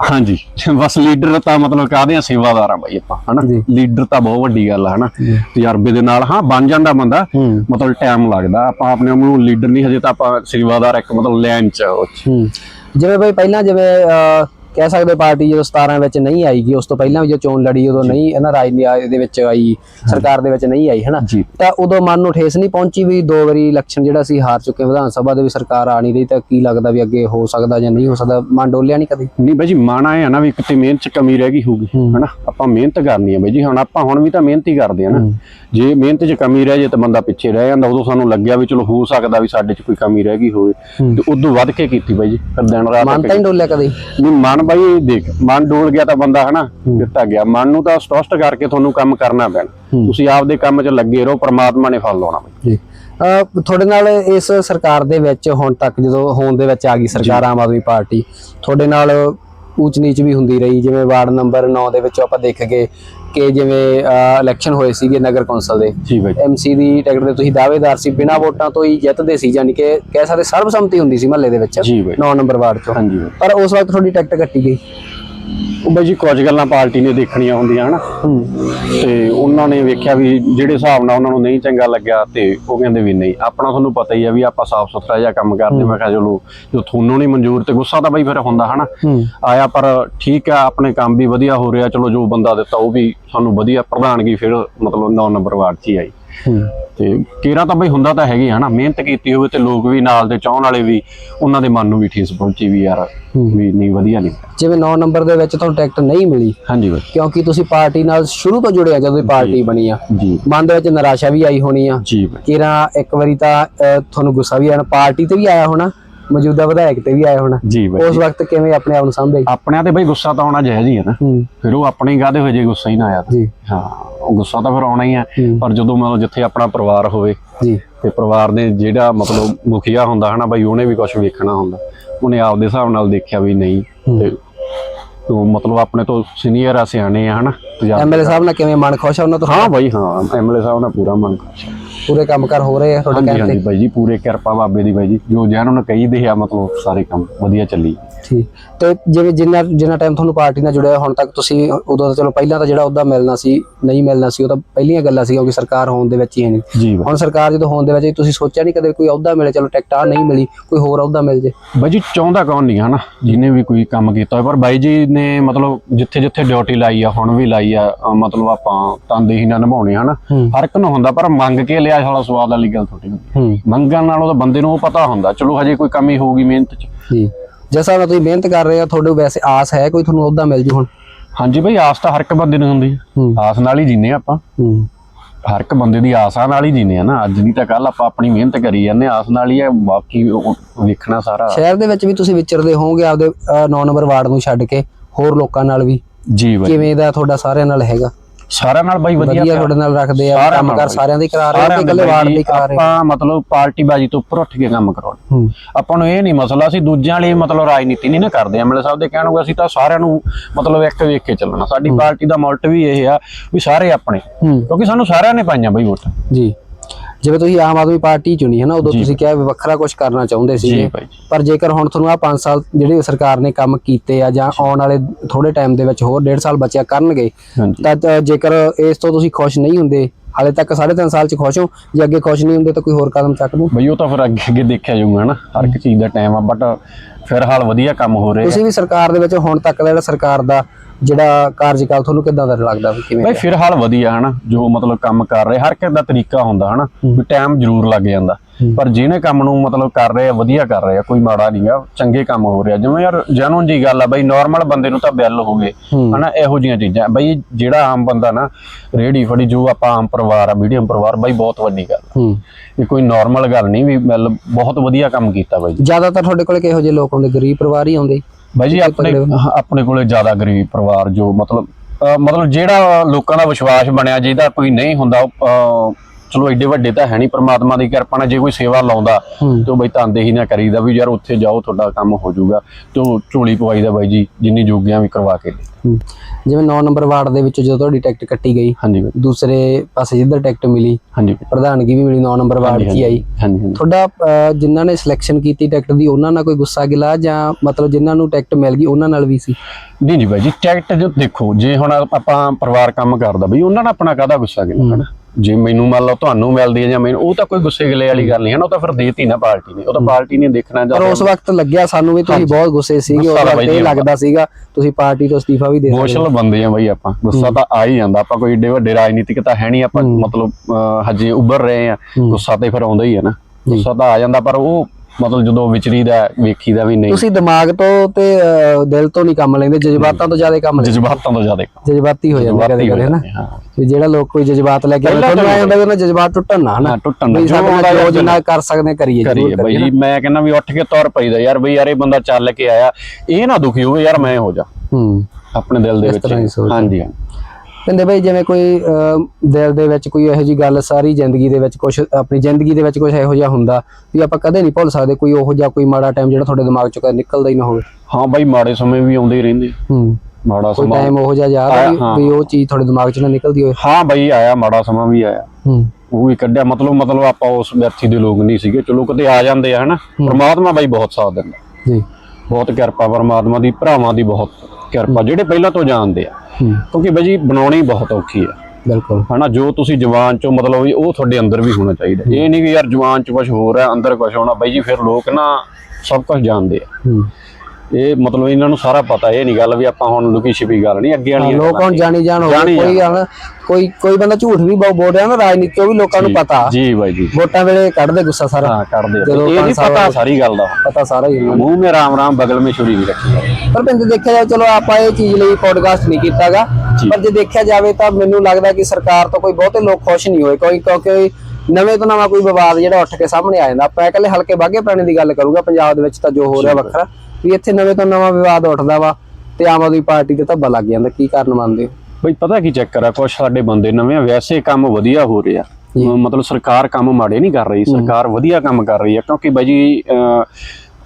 ਹਾਂਜੀ। ਬਸ ਲੀਡਰ ਤਾਂ ਮਤਲਬ ਕਾਹਦੇ ਆ? ਸੇਵਾਦਾਰ ਆ ਬਾਈ ਆਪਾਂ ਹਨਾ। ਲੀਡਰ ਤਾਂ ਬਹੁਤ ਵੱਡੀ ਗੱਲ ਆ ਹਨਾ? ਤਜਰਬੇ ਦੇ ਨਾਲ ਹਾਂ ਬਣ ਜਾਂਦਾ ਬੰਦਾ ਮਤਲਬ ਟਾਈਮ ਲੱਗਦਾ। ਆਪਾਂ ਆਪਣੇ ਆਪ ਨੂੰ ਲੀਡਰ ਨਹੀਂ ਹਜੇ ਤਾਂ ਆਪਾਂ ਸੇਵਾਦਾਰ ਇੱਕ ਮਤਲਬ ਲਾਈਨ ਚ ਜਿਵੇਂ ਬਈ ਪਹਿਲਾਂ ਜਿਵੇਂ ਕਹਿ ਸਕਦੇ ਪਾਰਟੀ ਜਦੋਂ 17 ਵਿੱਚ ਨਹੀਂ ਆਈਗੀ ਉਸ ਤੋਂ ਪਹਿਲਾਂ ਵੀ ਜੋ ਚੋਣ ਲੜੀ ਉਦੋਂ ਨਹੀਂ ਇਹਨਾਂ ਰਾਜਨੀਤੀ ਦੇ ਵਿੱਚ ਆਈ ਸਰਕਾਰ ਦੇ ਵਿੱਚ ਨਹੀਂ ਆਈ ਹਨਾ ਤਾਂ ਉਦੋਂ ਮਨ ਨੂੰ ਠੇਸ ਨਹੀਂ ਪਹੁੰਚੀ ਵੀ ਦੋ ਵਾਰੀ ਇਲੈਕਸ਼ਨ ਜਿਹੜਾ ਸੀ ਹਾਰ ਚੁੱਕੇ ਵਿਧਾਨ ਸਭਾ ਦੇ ਵੀ ਸਰਕਾਰ ਆ ਨਹੀਂ ਰਹੀ ਤਾਂ ਕੀ ਲੱਗਦਾ ਵੀ ਅੱਗੇ ਹੋ ਸਕਦਾ ਜਾਂ ਨਹੀਂ ਹੋ ਸਕਦਾ? ਮਨ ਡੋਲਿਆ ਨਹੀਂ ਕਦੇ? ਨਹੀਂ ਬਾਈ ਜੀ ਮਨ ਆਏ ਆ ਨਾ ਵੀ ਕਿਤੇ ਮਿਹਨਤ ਚ ਕਮੀ ਰਹਿ ਗਈ ਹੋਊਗੀ ਹਨਾ ਆਪਾਂ ਮਿਹਨਤ ਕਰਨੀ ਹੈ ਬਾਈ ਜੀ ਹੁਣ ਆਪਾਂ ਹੁਣ ਵੀ ਤਾਂ ਮਿਹਨਤ ਹੀ ਕਰਦੇ ਆ ਨਾ। ਜੇ ਮਿਹਨਤ ਚ ਕਮੀ ਰਹਿ ਜੇ ਤਾਂ ਬੰਦਾ ਪਿੱਛੇ ਰਹਿ ਜਾਂਦਾ ਉਦੋਂ ਸਾਨੂੰ ਲੱਗਿਆ ਵੀ ਚਲੋ ਹੋ ਸਕਦਾ ਵੀ ਸਾਡੇ ਚ ਕੋਈ ਕਮੀ ਰਹਿ ਗਈ ਹੋਵੇ। ਤੇ ਉਦੋਂ ਵੱਧ ਕੇ ਕੀਤੀ ਬਾਈ ਜੀ ਫਿਰ ਦਿਨ ਰਾਤ ਮਨ ਤਾਂ ਹੀ ਡੋਲਿਆ ਕਦੇ? ਨਹੀਂ ਮਨ ਬਾਈ ਦੇਖ ਮਨ ਡੋਲ ਗਿਆ ਤਾਂ ਬੰਦਾ ਹਨਾ ਦਿੱਤਾ ਗਿਆ। ਮਨ ਨੂੰ ਤਾਂ ਸਪਸ਼ਟ ਕਰਕੇ ਤੁਹਾਨੂੰ ਕੰਮ ਕਰਨਾ ਪੈਣਾ। ਤੁਸੀਂ ਆਪਦੇ ਕੰਮ 'ਚ ਲੱਗੇ ਰਹੋ ਪ੍ਰਮਾਤਮਾ ਨੇ ਫਲ ਲਾਉਣਾ। ਜੀ। ਤੁਹਾਡੇ ਨਾਲ ਇਸ ਸਰਕਾਰ ਦੇ ਵਿੱਚ ਹੁਣ ਤੱਕ ਜਦੋਂ ਹੋਣ ਦੇ ਵਿੱਚ ਆ ਗਈ ਸਰਕਾਰ ਆਮ ਆਦਮੀ ਪਾਰਟੀ ਤੁਹਾਡੇ ਨਾਲ ਊਚ ਨੀਚ ਵੀ ਹੁੰਦੀ ਰਹੀ ਜਿਵੇਂ ਵਾਰਡ ਨੰਬਰ 9 ਦੇ ਵਿੱਚ ਆਪਾਂ ਦੇਖ ਗਏ ਕਿ ਜਿਵੇਂ ਇਲੈਕਸ਼ਨ ਹੋਏ ਸੀਗੇ ਨਗਰ ਕੌਂਸਲ ਦੇ। ਜੀ ਬਾਈ। ਐਮਸੀ ਦੀ ਟਿਕਟ ਤੇ ਤੁਸੀਂ ਦਾਅਵੇਦਾਰ ਸੀ ਬਿਨਾਂ ਵੋਟਾਂ ਤੋਂ ਹੀ ਜਿੱਤਦੇ ਸੀ ਯਾਨੀ ਕਿ ਕਹਿ ਸਕਦੇ ਸਰਬਸੰਮਤੀ ਹੁੰਦੀ ਸੀ ਮਹੱਲੇ ਦੇ ਵਿੱਚ ਜੀ ਬਾਈ। 9 ਨੰਬਰ ਵਾਰਡ ਚੋਂ। ਪਰ ਉਸ ਵਕਤ ਤੁਹਾਡੀ ਟਿਕਟ ਕੱਟੀ ਗਈ। ਉਹ ਬਾਈ ਜੀ ਕੁਝ ਗੱਲਾਂ ਪਾਰਟੀ ਨੇ ਦੇਖਣੀਆਂ ਹੁੰਦੀਆਂ ਹਨਾ? ਤੇ ਉਹਨਾਂ ਨੇ ਵੇਖਿਆ ਵੀ ਜਿਹੜੇ ਹਿਸਾਬ ਨਾਲ ਉਹਨਾਂ ਨੂੰ ਨਹੀਂ ਚੰਗਾ ਲੱਗਿਆ ਤੇ ਉਹ ਕਹਿੰਦੇ ਵੀ ਨਹੀਂ। ਆਪਣਾ ਤੁਹਾਨੂੰ ਪਤਾ ਹੀ ਆ ਵੀ ਆਪਾਂ ਸਾਫ਼ ਸੁਥਰਾ ਜਿਹਾ ਕੰਮ ਕਰਦੇ ਮੈਂ ਕਿਹਾ ਚਲੋ ਜੋ ਤੁਹਾਨੂੰ ਨਹੀਂ ਮਨਜ਼ੂਰ ਤੇ ਗੁੱਸਾ ਤਾਂ ਬਾਈ ਫਿਰ ਹੁੰਦਾ ਹਨਾ? ਆਇਆ ਪਰ ਠੀਕ ਆ ਆਪਣੇ ਕੰਮ ਵੀ ਵਧੀਆ ਹੋ ਰਿਹਾ ਚਲੋ ਜੋ ਬੰਦਾ ਦਿੱਤਾ ਉਹ ਵੀ ਸਾਨੂੰ ਵਧੀਆ ਪ੍ਰਧਾਨਗੀ ਫਿਰ ਮਤਲਬ 9 ਨੰਬਰ ਵਾਰਡ 'ਚ ਹੀ ਆਈ। ਤੇ ਕੇਰਾ ਤਾਂ ਬਈ ਹੁੰਦਾ ਤਾਂ ਹੈਗੀ ਹਨਾ? ਮਿਹਨਤ ਕੀਤੀ ਹੋਵੇ ਤੇ ਲੋਕ ਵੀ ਨਾਲ ਦੇ ਚਾਹਣ ਵਾਲੇ ਵੀ ਉਹਨਾਂ ਦੇ ਮਨ ਨੂੰ ਵੀ ਠੇਸ ਪਹੁੰਚੀ ਵੀ ਯਾਰ ਵੀ ਨਹੀਂ ਵਧੀਆ ਨਹੀਂ। ਜਿਵੇਂ 9 ਨੰਬਰ ਦੇ ਵਿੱਚ ਤੁਹਾਨੂੰ ਟਿਕਟ ਨਹੀਂ ਮਿਲੀ ਹਾਂਜੀ ਬਾਈ। ਕਿਉਂਕਿ ਤੁਸੀਂ ਪਾਰਟੀ ਨਾਲ ਸ਼ੁਰੂ ਤੋਂ ਜੁੜੇ ਆ ਜਦੋਂ ਇਹ ਪਾਰਟੀ ਬਣੀ ਆ। ਜੀ। ਮਨ ਦੇ ਵਿੱਚ ਨਿਰਾਸ਼ਾ ਵੀ ਆਈ ਹੋਣੀ ਆ। ਕਿਰਾ ਇੱਕ ਵਾਰੀ ਤਾਂ ਤੁਹਾਨੂੰ ਗੁੱਸਾ ਵੀ ਆਣਾ ਪਾਰਟੀ ਤੇ ਵੀ ਆਇਆ ਹੋਣਾ। ਮੌਜੂਦਾ ਵਿਧਾਇਕ ਤੇ ਵੀ ਆਇਆ ਹੋਣਾ। ਜੀ ਬਾਈ। ਉਸ ਵਕਤ ਕਿਵੇਂ ਆਪਣੇ ਆਪ ਨੂੰ ਸੰਭੇ? ਆਪਣਿਆਂ ਤੇ ਬਈ ਗੁੱਸਾ ਤਾਂ ਆਉਣਾ ਜਾਇਜ਼ ਹੀ ਹੈ ਨਾ। ਹੂੰ। ਫਿਰ ਉਹ ਆਪਣੇ ਹੀ ਗਾਦੇ ਹੋ ਜੇ ਗੁੱਸਾ ਹੀ ਨਾ ਆਇਆ ਤਾਂ। ਜੀ। ਹਾਂ ਉਹ ਗੁੱਸਾ ਤਾਂ ਫਿਰ ਆਉਣਾ ਹੀ ਹੂੰ। ਪਰ ਜਦੋਂ ਮਤਲਬ ਜਿੱਥੇ ਆਪਣਾ ਪਰਿਵਾਰ ਹੋਵੇ ਜੀ। ਤੇ ਪਰਿਵਾਰ ਦੇ ਜਿਹੜਾ ਮਤਲਬ ਮੁਖੀਆ ਹੁੰਦਾ ਹਨਾ ਬਈ ਉਹਨੇ ਵੀ ਕੁਝ ਵੇਖਣਾ ਹੁੰਦਾ। ਉਹਨੇ ਆਪਦੇ ਹਿਸਾਬ ਨਾਲ ਦੇਖਿਆ ਵੀ ਨਹੀਂ ਤੇ ਤੋਂ ਮਤਲਬ ਆਪਣੇ ਤੋਂ ਸੀਨੀਅਰ ਆ ਸਿਆਣੇ ਆ ਹਨਾ। ਤਜਰਬੇ- ਐਮਐਲਏ ਸਾਹਿਬ ਨਾਲ ਕਿਵੇਂ ਮਨ ਖੁਸ਼ ਆ ਉਹਨਾਂ ਤੋਂ? ਹਾਂ ਬਾਈ ਹਾਂ ਐਮਐਲਏ ਸਾਹਿਬ ਨਾਲ ਪੂਰਾ ਮਨ ਖੁਸ਼ ਆ। ਪੂਰੇ ਕੰਮਕਾਰ ਹੋ ਰਹੇ ਆ ਤੁਹਾਡੇ ਹਾਂਜੀ ਕਹਿਣ ਹਾਂਜੀ ਤੇ ਬਾਈ ਜੀ ਪੂਰੇ ਕਿਰਪਾ ਬਾਬੇ ਦੀ ਬਾਈ ਜੀ। ਜੋ ਜੈਨ ਉਹਨੇ ਕਹੀ ਦੇ ਆ ਮਤਲਬ ਸਾਰੇ ਕੰਮ ਵਧੀਆ ਚੱਲੀ। ਠੀਕ। ਤੇ ਜਿਵੇਂ ਜਿੰਨਾ ਜਿੰਨਾ ਟਾਈਮ ਤੁਹਾਨੂੰ ਪਾਰਟੀ ਨਾਲ ਜੁੜਿਆ ਹੁਣ ਤੱਕ ਤੁਸੀਂ ਉਦੋਂ ਤਾਂ ਚਲੋ ਪਹਿਲਾਂ ਤਾਂ ਜਿਹੜਾ ਉਹਦਾ ਮਿਲਣਾ ਸੀ ਨਹੀਂ ਮਿਲਣਾ ਸੀ ਉਹ ਤਾਂ ਪਹਿਲੀਆਂ ਗੱਲਾਂ ਸੀ ਕਿਉਂਕਿ ਸਰਕਾਰ ਹੋਣ ਦੇ ਵਿੱਚ ਹੀ ਹੈ ਨਹੀਂ ਜੀ ਬਾਈ। ਹੁਣ ਸਰਕਾਰ ਜਦੋਂ ਹੋਣ ਦੇ ਵਿੱਚ ਹੀ ਤੁਸੀਂ ਸੋਚਿਆ ਨਹੀਂ ਕਦੇ ਕੋਈ ਅਹੁਦਾ ਮਿਲੇ ਚਲੋ ਟਿਕਟ ਆ ਨਹੀਂ ਮਿਲੀ ਕੋਈ ਹੋਰ ਅਹੁਦਾ ਮਿਲ ਜੇ? ਬਾਈ ਜੀ ਚਾਹੁੰਦਾ ਕੌਣ ਨਹੀਂ ਹਨਾ? ਜਿਹਨੇ ਵੀ ਕੋਈ ਕੰਮ ਕੀਤਾ ਹੋਇਆ ਪਰ ਬਾਈ ਜੀ ਨੇ ਮਤਲਬ ਜਿੱਥੇ ਜਿੱਥੇ ਡਿਊਟੀ ਲਾਈ ਆ ਹੁਣ ਵੀ ਲਾਈ ਆ ਮਤਲਬ ਆਪਾਂ ਤਨਦੇਹੀ ਨਾਲ ਨਿਭਾਉਣੇ ਹਨਾ। ਹੂੰ। ਹਰ ਇੱਕ ਨੂੰ ਹੁੰਦਾ ਪਰ ਮੰਗ ਕੇ ਲਿਆ ਸਾਲਾ ਸਵਾਦ ਵਾਲੀ ਗੱਲ ਥੋੜੀ ਹੁੰਦੀ ਹੂੰ। ਮੰਗਣ ਨਾਲੋਂ ਤਾਂ ਬੰਦੇ ਨੂੰ ਉਹ ਪਤਾ ਹੁੰਦਾ ਚਲੋ ਹਜੇ ਕੋਈ ਕਮੀ ਹੋਊਗੀ ਮਿਹਨਤ 'ਚ। ਜੀ। ਜਿਸ ਹਿਸਾਬ ਨਾਲ ਤੁਸੀਂ ਮਿਹਨਤ ਕਰ ਰਹੇ ਆ ਤੁਹਾਡੇ ਵੈਸੇ ਆਸ ਹੈ ਕੋਈ ਤੁਹਾਨੂੰ ਅਹੁਦਾ ਮਿਲ ਜੂ ਹੁਣ? ਹਾਂਜੀ ਬਈ ਆਸ ਤਾਂ ਹਰ ਇੱਕ ਬੰਦੇ ਨੂੰ ਹੁੰਦੀ ਹੂੰ। ਹੈ। ਆਸ ਨਾਲ ਹੀ ਜੀਨੇ ਆਪਾਂ। ਹੂੰ। ਹਰ ਇੱਕ ਬੰਦੇ ਦੀ ਆਸਾਂ ਨਾਲ ਹੀ ਜੀਨੇ ਆ ਨਾ। ਅੱਜ ਨਹੀਂ ਤਾਂ ਕੱਲ ਆਪਾਂ ਆਪਣੀ ਮਿਹਨਤ ਕਰੀ ਜਾਂਦੇ ਹਾਂ, ਆਸ ਨਾਲ ਹੀ ਹੈ ਬਾਕੀ ਵੇਖਣਾ ਸਾਰਾ। ਸ਼ਹਿਰ ਦੇ ਵਿੱਚ ਵੀ ਤੁਸੀਂ ਵਿਚਰਦੇ ਹੋਵੋਗੇ ਆਪਦੇ 9 ਨੰਬਰ ਵਾਰਡ ਨੂੰ ਛੱਡ ਕੇ ਹੋਰ ਲੋਕਾਂ ਨਾਲ ਵੀ। ਜੀ ਬਾਈ। ਕਿਵੇਂ ਦਾ ਤੁਹਾਡਾ ਸਾਰਿਆਂ ਨਾਲ ਹੈਗਾ? ਸਾਰਿਆਂ ਨਾਲ ਬਾਈ ਵਧੀਆ ਵਧੀਆ ਤੁਹਾਡੇ ਨਾਲ ਰੱਖਦੇ ਆ ਕੰਮਕਾਰ ਬਾਈ। ਸਾਰਿਆਂ ਦੇ ਕਰਾ ਰਹੇ ਦੇ ਇਕੱਲੇ ਵਾਰਡ ਦੇ ਕਰਾ ਰਹੇ ਆਪਾਂ ਮਤਲਬ ਪਾਰਟੀ ਬਾਜੀ ਤੋਂ ਉੱਪਰ ਉੱਠ ਕੇ ਕੰਮ ਕਰਾਉਣਾ। ਆਪਾਂ ਨੂੰ ਇਹ ਨਹੀਂ ਮਸਲਾ ਸੀ ਦੂਜਿਆਂ ਵਾਲੀ ਮਤਲਬ ਰਾਜਨੀਤੀ ਨਹੀਂ ਨਾ ਕਰਦੇ। ਐਮਐਲਏ ਸਾਹਿਬ ਦੇ ਕਹਿਣ ਨੂੰ ਅਸੀਂ ਤਾਂ ਸਾਰਿਆਂ ਨੂੰ ਮਤਲਬ ਇੱਕ ਵੇਖ ਕੇ ਚੱਲਣਾ। ਸਾਡੀ ਪਾਰਟੀ ਦਾ ਮੋਲਟ ਵੀ ਇਹ ਆ ਵੀ ਸਾਰੇ ਆਪਣੇ। ਕਿਉਂਕਿ ਸਾਨੂੰ ਸਾਰਿਆਂ ਨੇ ਪਾਈਆਂ ਬਈ ਵੋਟ। ਜੀ। ਜਿਵੇਂ ਤੁਸੀਂ ਆਮ ਆਦਮੀ ਪਾਰਟੀ ਚੁਣੀ ਹੈ ਨਾ ਉਦੋਂ ਤੁਸੀਂ ਕਿਹਾ ਵੱਖਰਾ ਕੁਝ ਕਰਨਾ ਚਾਹੁੰਦੇ ਸੀਗੇ। ਪਰ ਜੇਕਰ ਹੁਣ ਤੁਹਾਨੂੰ ਆ 5 ਸਾਲ ਜਿਹੜੀ ਸਰਕਾਰ ਨੇ ਕੰਮ ਕੀਤੇ ਆ ਜਾਂ ਆਉਣ ਵਾਲੇ ਥੋੜੇ ਟਾਈਮ ਦੇ ਵਿੱਚ ਹੋਰ 1.5 ਸਾਲ ਬਚਿਆ ਕਰਨਗੇ ਤਾਂ ਜੇਕਰ ਇਸ ਤੋਂ ਤੁਸੀਂ ਖੁਸ਼ ਨਹੀਂ ਹੁੰਦੇ ਹਾਲੇ ਤੱਕ 3.5 ਸਾਲ ਚ ਖੁਸ਼ ਹੋ ਜੇ ਅੱਗੇ ਖੁਸ਼ ਨਹੀਂ ਹੁੰਦੇ ਤਾਂ ਕੋਈ ਹੋਰ ਕਦਮ ਚੱਕ ਦੋ ਬਈ ਉਹ ਤਾਂ ਫਿਰ ਅੱਗੇ ਅੱਗੇ ਦੇਖਿਆ ਜਾਊਗਾ ਨਾ ਹਰ ਇੱਕ ਚੀਜ਼ ਦਾ ਟਾਈਮ ਆ ਬਟ ਫਿਰ ਹਾਲ ਵਧੀਆ ਕੰਮ ਹੋ ਰਿਹਾ। ਤੁਸੀਂ ਵੀ ਸਰਕਾਰ ਦੇ ਵਿੱਚ ਹੁਣ ਤੱਕ ਦਾ ਜਿਹੜਾ ਸਰਕਾਰ ਦਾ ਜਿਹੜਾ ਕਾਰਜਕਾਲ ਤੁਹਾਨੂੰ ਕਿੱਦਾਂ ਦਾ ਲੱਗਦਾ ਵੀ ਕਿਵੇਂ ਬਈ ਫਿਰ ਹਾਲ ਵਧੀਆ ਹਨਾ ਜੋ ਮਤਲਬ ਕੰਮ ਕਰ ਰਹੇ ਹਰ ਇੱਕ ਦਾ ਤਰੀਕਾ ਹੁੰਦਾ ਹਨਾ ਵੀ ਟਾਈਮ ਜ਼ਰੂਰ ਲੱਗ ਜਾਂਦਾ। ਪਰ ਜਿਹਨੇ ਕੰਮ ਨੂੰ ਮਤਲਬ ਕਰ ਰਹੇ ਆ ਵਧੀਆ ਕਰ ਰਹੇ ਆ ਕੋਈ ਮਾੜਾ ਨਹੀਂਗਾ ਚੰਗੇ ਕੰਮ ਹੋ ਰਿਹਾ। ਜਿਵੇਂ ਯਾਰ ਜਨੂਨ ਜੀ ਗੱਲ ਆ ਬਈ ਨਾਰਮਲ ਬੰਦੇ ਨੂੰ ਤਾਂ ਬਿੱਲ ਹੋ ਗਏ। ਹਨਾ ਇਹੋ ਜੀਆਂ ਚੀਜ਼ਾਂ। ਬਈ ਜਿਹੜਾ ਆਮ ਬੰਦਾ ਨਾ ਰੇੜੀ ਫੜੀ ਜੋ ਆਪਾਂ ਆਮ ਪਰਿਵਾਰ ਆ ਮੀਡੀਅਮ ਪਰਿਵਾਰ ਬਈ ਬਹੁਤ ਵੱਡੀ ਗੱਲ ਇਹ ਕੋਈ ਨਾਰਮਲ ਗੱਲ ਨਹੀਂ ਵੀ ਬਿੱਲ ਬਹੁਤ ਵਧੀਆ ਕੰਮ ਕੀਤਾ ਬਾਈ। ਜ਼ਿਆਦਾਤਰ ਤੁਹਾਡੇ ਕੋਲ ਕਿਹੋ ਜਿਹੇ ਲੋਕ ਆਉਂਦੇ ਗਰੀਬ ਪਰਿਵਾਰ ਹੀ ਆਉਂਦੇ। ਬਾਈ ਜੀ ਆਪਣੇ ਆਪਣੇ ਕੋਲੇ ਜ਼ਿਆਦਾ ਗਰੀਬ ਪਰਿਵਾਰ ਜੋ ਮਤਲਬ ਮਤਲਬ ਜਿਹੜਾ ਲੋਕਾਂ ਦਾ ਵਿਸ਼ਵਾਸ ਬਣਿਆ ਜਿਹਦਾ ਕੋਈ ਨਹੀਂ ਹੁੰਦਾ ਚਲੋ ਐਡੇ ਵੱਡੇ ਤਾਂ ਹੈ ਨਹੀਂ ਪ੍ਰਮਾਤਮਾ ਦੀ ਕਿਰਪਾ ਨਾਲ ਜੇ ਕੋਈ ਸੇਵਾ ਲਾਉਂਦਾ। ਤੇ ਉਹ ਬਈ ਤਨਦੇਹੀ ਨਾ ਕਰੀਦਾ ਵੀ ਯਾਰ ਉੱਥੇ ਜਾਓ ਤੁਹਾਡਾ ਕੰਮ ਹੋ ਜਾਊਗਾ ਤੇ ਉਹ ਝੋਲੀ ਪਵਾਈਦਾ ਬਾਈ ਜੀ ਜਿੰਨੀ ਜੋਗੀਆਂ ਵੀ ਕਰਵਾ ਕੇ। ਜਿਵੇਂ 9 ਨੰਬਰ ਵਾਰਡ ਦੇ ਵਿੱਚ ਜਦੋਂ ਤੁਹਾਡੀ ਟਿਕਟ ਕੱਟੀ ਗਈ ਹਾਂਜੀ ਬਾਈ। ਦੂਸਰੇ ਪਾਸੇ ਜਿੱਧਰ ਟਿਕਟ ਮਿਲੀ ਹਾਂਜੀ। ਪ੍ਰਧਾਨਗੀ ਵੀ ਮਿਲੀ 9 ਨੰਬਰ ਵਾਰਡ 'ਚ ਆਈ। ਹਾਂਜੀ ਤੁਹਾਡਾ ਜਿਨ੍ਹਾਂ ਨੇ ਸਿਲੈਕਸ਼ਨ ਕੀਤੀ ਟਿਕਟ ਦੀ ਉਹਨਾਂ ਨਾਲ ਕੋਈ ਗੁੱਸਾ ਗਿਲਾ ਜਾਂ ਮਤਲਬ ਜਿਨ੍ਹਾਂ ਨੂੰ ਟਿਕਟ ਮਿਲ ਗਈ ਉਹਨਾਂ ਨਾਲ ਵੀ ਸੀ? ਨਹੀਂ ਜੀ ਬਾਈ ਜੀ ਟਿਕਟ ਜੋ ਦੇਖੋ ਜੇ ਹੁਣ ਆਪਾਂ ਪਰਿਵਾਰ ਕੰਮ ਕਰਦਾ ਬਈ ਉਹਨਾਂ ਨਾਲ ਆਪਣਾ ਕਾਹਦਾ ਗੁੱਸਾ ਗਿਲਾ ਹਨਾ? ਜੇ ਮੈਨੂੰ ਮੰਨ ਲਓ ਤੁਹਾਨੂੰ ਮਿਲਦੀ ਹੈ ਜਾਂ ਮੈਨੂੰ ਉਹ ਤਾਂ ਕੋਈ ਗੁੱਸੇ ਗਿਲੇ ਵਾਲੀ ਗੱਲ ਨਹੀਂ ਹੈ ਨਾ ਉਹ ਤਾਂ ਫਿਰ ਦੇਤੀ ਨਾ ਪਾਰਟੀ ਨੇ ਉਹ ਤਾਂ ਪਾਰਟੀ ਨੇ ਦੇਖਣਾ ਪਰ ਜਾਂ ਉਸ ਵਕਤ ਲੱਗਿਆ ਸਾਨੂੰ ਵੀ ਤੁਸੀਂ ਬਹੁਤ ਗੁੱਸੇ ਸੀਗੇ ਉਸ ਵਕਤ ਇਹ ਲੱਗਦਾ ਸੀਗਾ ਤੁਸੀਂ ਪਾਰਟੀ ਤੋਂ ਅਸਤੀਫਾ ਵੀ ਦੇ ਸਕਦੇ ਇਮੋਸ਼ਨਲ ਬੰਦੇ ਆ ਬਈ ਆਪਾਂ ਗੁੱਸਾ ਤਾਂ ਆ ਹੀ ਜਾਂਦਾ ਆਪਾਂ ਕੋਈ ਏਡੇ ਵੱਡੇ ਰਾਜਨੀਤਿਕ ਤਾਂ ਹੈ ਨਹੀਂ ਆਪਾਂ ਮਤਲਬ ਹਜੇ ਉੱਭਰ ਰਹੇ ਆ ਗੁੱਸਾ ਤੇ ਫਿਰ ਆਉਂਦਾ ਹੀ ਹੈ ਨਾ ਗੁੱਸਾ ਤਾਂ ਆ ਜਾਂਦਾ ਪਰ ਉਹ ਮਤਲਬ ਜਦੋਂ ਵਿਚਰੀਦਾ ਵੇਖੀਦਾ ਵੀ ਨਹੀਂ। ਤੁਸੀਂ ਦਿਮਾਗ ਤੋਂ ਤੇ ਅਹ, ਦਿਲ ਤੋਂ ਨਹੀਂ ਕੰਮ ਲੈਂਦੇ ਜਜ਼ਬਾਤਾਂ ਤੋਂ ਜ਼ਿਆਦਾ ਕੰਮ ਲੈਂਦੇ। ਜਜ਼ਬਾਤਾਂ ਤੋਂ ਜ਼ਿਆਦਾ ਜਜ਼ਬਾਤੀ ਹੋ ਜਾਂਦੇ ਕਦੇ ਕਦੇ ਹਾਂ ਵੀ ਜਿਹੜਾ ਲੋਕ ਕੋਈ ਜਜ਼ਬਾਤ ਲੈ ਕੇ ਆਉਂਦਾ ਤੁਹਾਨੂੰ ਐਂ ਹੁੰਦਾ ਵੀ ਉਹਨਾਂ ਜਜ਼ਬਾਤ ਟੁੱਟਣ ਨਾ ਨਾ ਟੁੱਟਣ ਵੀ ਜੋ ਸਾਡੇ ਨਾਲ ਜੋ ਜਿੰਨਾ ਕਰ ਸਕਦੇ ਹਾਂ ਕਰੀਏ ਕਰੀਏ ਜ਼ਰੂਰ ਬਈ ਜੀ ਮੈਂ ਕਹਿੰਦਾ ਵੀ ਉੱਠ ਕੇ ਤੁਰ ਪਈਦਾ ਯਾਰ ਬਈ ਯਾਰ ਇਹ ਬੰਦਾ ਚੱਲ ਕੇ ਆਇਆ ਇਹ ਨਾ ਦੁਖੀ ਹੋਵੇ ਯਾਰ ਮੈਂ ਹੋ ਜਾ। ਹੂੰ। ਆਪਣੇ ਦਿਲ ਦੇ ਇਸ ਤਰ੍ਹਾਂ ਹੀ। ਵਿੱਚ ਸੋਚ। ਹਾਂਜੀ। ਕਹਿੰਦੇ ਬਈ ਜਿਵੇਂ ਕੋਈ ਦਿਲ ਦੇ ਵਿੱਚ ਕੋਈ ਇਹੋ ਜੀ ਗੱਲ ਸਾਰੀ ਜ਼ਿੰਦਗੀ ਦੇ ਵਿੱਚ ਕੁਝ ਆਪਣੀ ਜ਼ਿੰਦਗੀ ਦੇ ਵਿੱਚ ਕੁਝ ਇਹੋ ਜਿਹਾ ਹੁੰਦਾ ਵੀ ਆਪਾਂ ਕਦੇ ਨਹੀਂ ਭੁੱਲ ਸਕਦੇ ਕੋਈ ਉਹੋ ਜਿਹਾ ਕੋਈ ਮਾੜਾ ਟਾਈਮ ਜਿਹੜਾ ਤੁਹਾਡੇ ਦਿਮਾਗ ਚੋਂ ਕਦੇ ਨਿਕਲਦਾ ਹੀ ਨਾ ਹੋਵੇ। ਹਾਂ ਬਈ ਮਾੜੇ ਸਮੇਂ ਵੀ ਆਉਂਦੇ ਹੀ ਰਹਿੰਦੇ ਹੂੰ। ਮਾੜਾ ਕੋਈ ਸਮਾਂ ਟਾਈਮ ਉਹੋ ਜਿਹਾ ਯਾਦ ਵੀ- ਉਹ ਚੀਜ਼ ਤੁਹਾਡੇ ਦਿਮਾਗ ਚੋਂ ਨਾ ਨਿਕਲਦੀ ਹੋਵੇ? ਹਾਂ ਬਈ ਆਇਆ ਮਾੜਾ ਸਮਾਂ ਵੀ ਆਇਆ। ਹੂੰ। ਉਹ ਵੀ ਕੱਢਿਆ ਮਤਲਬ ਮਤਲਬ ਆਪਾਂ ਉਸ ਵਿਅਰਥੀ ਦੇ ਲੋਕ ਨਹੀਂ ਸੀਗੇ। ਚਲੋ ਕਿਤੇ ਆ ਜਾਂਦੇ ਆ ਹਨਾ? ਪ੍ਰਮਾਤਮਾ ਬਾਈ ਬਹੁਤ ਸਾਥ ਦਿੰਦਾ। ਜੀ। ਬਹੁਤ ਕਿਰਪਾ ਪਰਮਾਤਮਾ ਦੀ ਭਰਾਵਾਂ ਦੀ ਬਹੁਤ ਕਿਰਪਾ ਜਿਹੜੇ ਪਹਿਲਾਂ ਤੋਂ ਜਾਣਦੇ ਆ। ਕਿਉਂਕਿ ਬਾਈ ਜੀ ਬਣਾਉਣੀ ਬਹੁਤ ਔਖੀ ਆ। ਬਿਲਕੁਲ। ਹਨਾ ਜੋ ਤੁਸੀਂ ਜਵਾਨ ਚੋਂ ਮਤਲਬ ਵੀ ਉਹ ਤੁਹਾਡੇ ਅੰਦਰ ਵੀ ਹੋਣਾ ਚਾਹੀਦਾ। ਇਹ ਨਹੀਂ ਕਿ ਯਾਰ ਜਵਾਨ ਚ ਕੁਝ ਹੋਰ ਹੈ ਅੰਦਰ ਕੁਝ ਹੋਣਾ। ਬਾਈ ਜੀ ਫਿਰ ਲੋਕ ਨਾ ਸਭ ਕੁਝ ਜਾਣਦੇ ਆ। ਹੂੰ। ਇਹ ਮਤਲਬ ਇਹਨਾਂ ਨੂੰ ਸਾਰਾ ਪਤਾ ਇਹ ਨਹੀਂ ਗੱਲ ਵੀ ਆਪਾਂ ਹੁਣ ਲੁਕੀ ਛਿਪੀ ਗੱਲ ਨਹੀਂ ਅੱਗੇ ਵਾਲੀਆਂ ਲੋਕ ਹੁਣ ਜਾਣੀ ਜਾਣ ਹੋ ਗਏ ਕੋਈ ਗੱਲ ਕੋਈ ਕੋਈ ਬੰਦਾ ਝੂਠ ਵੀ ਬਹੁਤ ਬੋਲ ਰਿਹਾ ਨਾ ਰਾਜਨੀਤੀ ਉਹ ਵੀ ਲੋਕਾਂ ਨੂੰ ਪਤਾ। ਜੀ ਬਾਈ ਜੀ। ਵੋਟਾਂ ਵੇਲੇ ਕੱਢਦੇ ਗੁੱਸਾ ਸਾਰਾ। ਹਾਂ ਜਦੋਂ ਇਹ ਸਾਲ ਪਤਾ ਸਾਰੀ ਗੱਲ ਦਾ। ਪਤਾ ਸਾਰਾ ਹੀ। ਮੂੰਹ ਮੇ ਰਾਮ ਰਾਮ ਬਗਲ ਮੇ ਛੁਰੀ ਵੀ ਰੱਖੀ ਹੈ। ਪਰ ਪਿੰਡ ਦੇਖਿਆ ਜਾਵੇ ਚਲੋ ਆਪਾਂ ਇਹ ਚੀਜ਼ ਲਈ ਪੋਡਕਾਸਟ ਨਹੀਂ ਕੀਤਾਗਾ। ਪਰ ਜੇ ਦੇਖਿਆ ਜਾਵੇ ਤਾਂ ਮੈਨੂੰ ਲੱਗਦਾ ਕਿ ਸਰਕਾਰ ਤੋਂ ਕੋਈ ਬਹੁਤੇ ਲੋਕ ਖੁਸ਼ ਨਹੀਂ ਹੋਏ ਕੋਈ ਕਿਉਂਕਿ ਨਵੇਂ ਤੋਂ ਨਵਾਂ ਕੋਈ ਵਿਵਾਦ ਜਿਹੜਾ ਉੱਠ ਕੇ ਸਾਹਮਣੇ ਆ ਜਾਂਦਾ। ਆਪਾਂ ਇਕੱਲੇ ਹਲਕੇ ਬਾਗੇ ਪੁਰਾਣੇ ਦੀ ਗੱਲ ਕਰੂੰਗਾ ਪੰਜਾਬ ਦੇ ਵਿੱਚ ਤਾਂ ਜੋ ਹੋ ਰਿਹਾ ਵੱਖਰਾ। ਵੀ ਇੱਥੇ ਨਵੇਂ ਤੋਂ ਨਵਾਂ ਵਿਵਾਦ ਉੱਠਦਾ ਵਾ ਤੇ ਆਮ ਆਦਮੀ ਪਾਰਟੀ ਤੇ ਧੱਬਾ ਲੱਗ ਜਾਂਦਾ ਕੀ ਕਾਰਨ ਮੰਨਦੇ ਹੋ ਬਈ ਪਤਾ ਕੀ ਚੱਕਰ ਆ ਕੁਛ ਸਾਡੇ ਬੰਦੇ ਨਵੇਂ ਆ, ਵੈਸੇ ਕੰਮ ਵਧੀਆ ਹੋ ਰਿਹਾ। ਮਤਲਬ ਸਰਕਾਰ ਕੰਮ ਮਾੜੇ ਨਹੀਂ ਕਰ ਰਹੀ ਸਰਕਾਰ ਵਧੀਆ ਕੰਮ ਕਰ ਰਹੀ ਹੈ ਕਿਉਂਕਿ ਬਾਈ ਜੀ